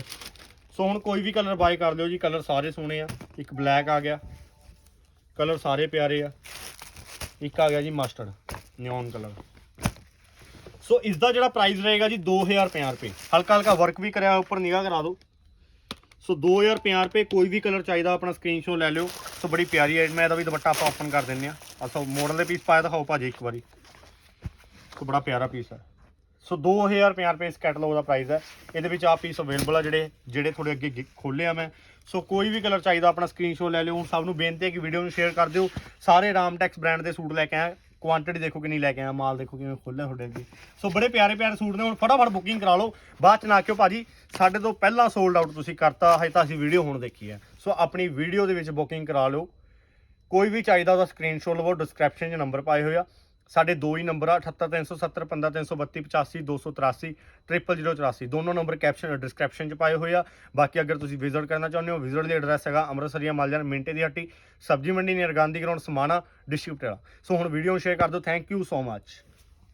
ਸੋ ਹੁਣ ਕੋਈ ਵੀ ਕਲਰ ਬਾਈ ਕਰ ਲਿਓ ਜੀ ਕਲਰ ਸਾਰੇ ਸੋਹਣੇ ਆ। ਇੱਕ ਬਲੈਕ ਆ ਗਿਆ। ਕਲਰ ਸਾਰੇ ਪਿਆਰੇ ਆ। ਇੱਕ ਆ ਗਿਆ ਜੀ ਮਸਟਰਡ ਨਿਓਨ ਕਲਰ। ਸੋ ਇਸ ਦਾ ਜਿਹੜਾ ਪ੍ਰਾਈਸ ਰਹੇਗਾ ਜੀ 2050 ਰੁਪਏ। ਹਲਕਾ ਹਲਕਾ ਵਰਕ ਵੀ ਕਰਿਆ, ਉੱਪਰ ਨਿਗਾਹ ਕਰਾ ਦਿਓ। ਸੋ 2050 ਰੁਪਏ ਕੋਈ ਵੀ ਕਲਰ ਚਾਹੀਦਾ, ਆਪਣਾ ਸਕਰੀਨਸ਼ਾਟ ਲੈ ਲਿਓ। ਸੋ ਬੜੀ ਪਿਆਰੀ ਆਈਟਮ ਮੈਂ ਇਹਦਾ ਵੀ ਦੁਪੱਟਾ ਆਪਾਂ ਓਪਨ ਕਰ ਦਿੰਨੇ ਆ ਅਸੋ ਮੋਡਲ ਦੇ ਪੀਸ ਪਾਇਆ, ਦਿਖਾਓ ਭਾਜੀ ਇੱਕ ਵਾਰੀ। ਸੋ ਬੜਾ ਪਿਆਰਾ ਪੀਸ ਹੈ ਸੋ 2050 ਰੁਪਏ ਇਸ ਕੈਟਲੌਗ ਦਾ ਪ੍ਰਾਈਸ ਹੈ ਇਹਦੇ ਵਿੱਚ ਆ ਪੀਸ ਅਵੇਲੇਬਲ ਆ ਜਿਹੜੇ ਜਿਹੜੇ ਥੋੜੇ ਅੱਗੇ ਖੋਲੇ ਆ ਮੈਂ। ਸੋ ਕੋਈ ਵੀ ਕਲਰ ਚਾਹੀਦਾ, ਆਪਣਾ ਸਕਰੀਨਸ਼ਾਟ ਲੈ ਲਿਓ। ਹੁਣ ਸਭ ਨੂੰ ਬੇਨਤੀ ਹੈ ਕਿ ਵੀਡੀਓ ਨੂੰ ਸ਼ੇਅਰ ਕਰ ਦਿਓ। ਸਾਰੇ ਰਾਮਟੈਕਸ ਬ੍ਰਾਂਡ ਦੇ ਸੂਟ ਲੈ ਕੇ ਆਇਆ। ਕੁਆਂਟੀਟੀ ਦੇਖੋ ਕਿੰਨੀ ਲੈ ਕੇ ਆਇਆ। ਮਾਲ ਦੇਖੋ ਕਿਵੇਂ ਖੁੱਲ੍ਹਾ ਤੁਹਾਡੇ ਅੱਗੇ। ਸੋ ਬੜੇ ਪਿਆਰੇ ਪਿਆਰੇ ਸੂਟ ਨੇ। ਹੁਣ ਫਟਾਫਟ ਬੁਕਿੰਗ ਕਰਾ ਲਓ। ਬਾਅਦ ਚ ਨਾ ਕਿਉਂ ਭਾਜੀ, ਸਾਡੇ ਤੋਂ ਪਹਿਲਾਂ ਸੋਲਡ ਆਊਟ ਤੁਸੀਂ ਕਰਤਾ। ਹਜੇ ਤਾਂ ਅਸੀਂ ਵੀਡੀਓ ਹੁਣ ਦੇਖੀ ਹੈ। ਸੋ ਆਪਣੀ ਵੀਡੀਓ ਦੇ ਵਿੱਚ ਬੁਕਿੰਗ ਕਰਾ ਲਓ। ਕੋਈ ਵੀ ਚਾਹੀਦਾ ਉਹਦਾ ਸਕਰੀਨਸ਼ਾਟ ਲਵੋ। ਡਿਸਕ੍ਰਿਪਸ਼ਨ 'ਚ ਨੰਬਰ ਪਾਏ ਹੋਏ ਆ। ਸਾਡੇ ਦੋ ਹੀ ਨੰਬਰ ਆ 78370 15332 85 283 00084 ਦੋਨੋਂ ਨੰਬਰ ਕੈਪਸ਼ਨ ਡਿਸਕ੍ਰਿਪਸ਼ਨ 'ਚ ਪਾਏ ਹੋਏ ਆ। ਬਾਕੀ ਅਗਰ ਤੁਸੀਂ ਵਿਜ਼ਿਟ ਕਰਨਾ ਚਾਹੁੰਦੇ ਹੋ ਵਿਜ਼ਿਟ ਦੀ ਐਡਰੈਸ ਹੈਗਾ ਅੰਮ੍ਰਿਤਸਰੀਆ, ਮਾਲਜਾਨ, ਮਿੰਟੇ ਦੀ ਹੱਟੀ, ਸਬਜੀ ਮੰਡੀ near Gandhi ground Samana district so ਹੁਣ ਵੀਡੀਓ ਨੂੰ ਸ਼ੇਅਰ ਕਰ ਦਿਓ ਥੈਂਕ ਯੂ ਸੋ ਮੱਚ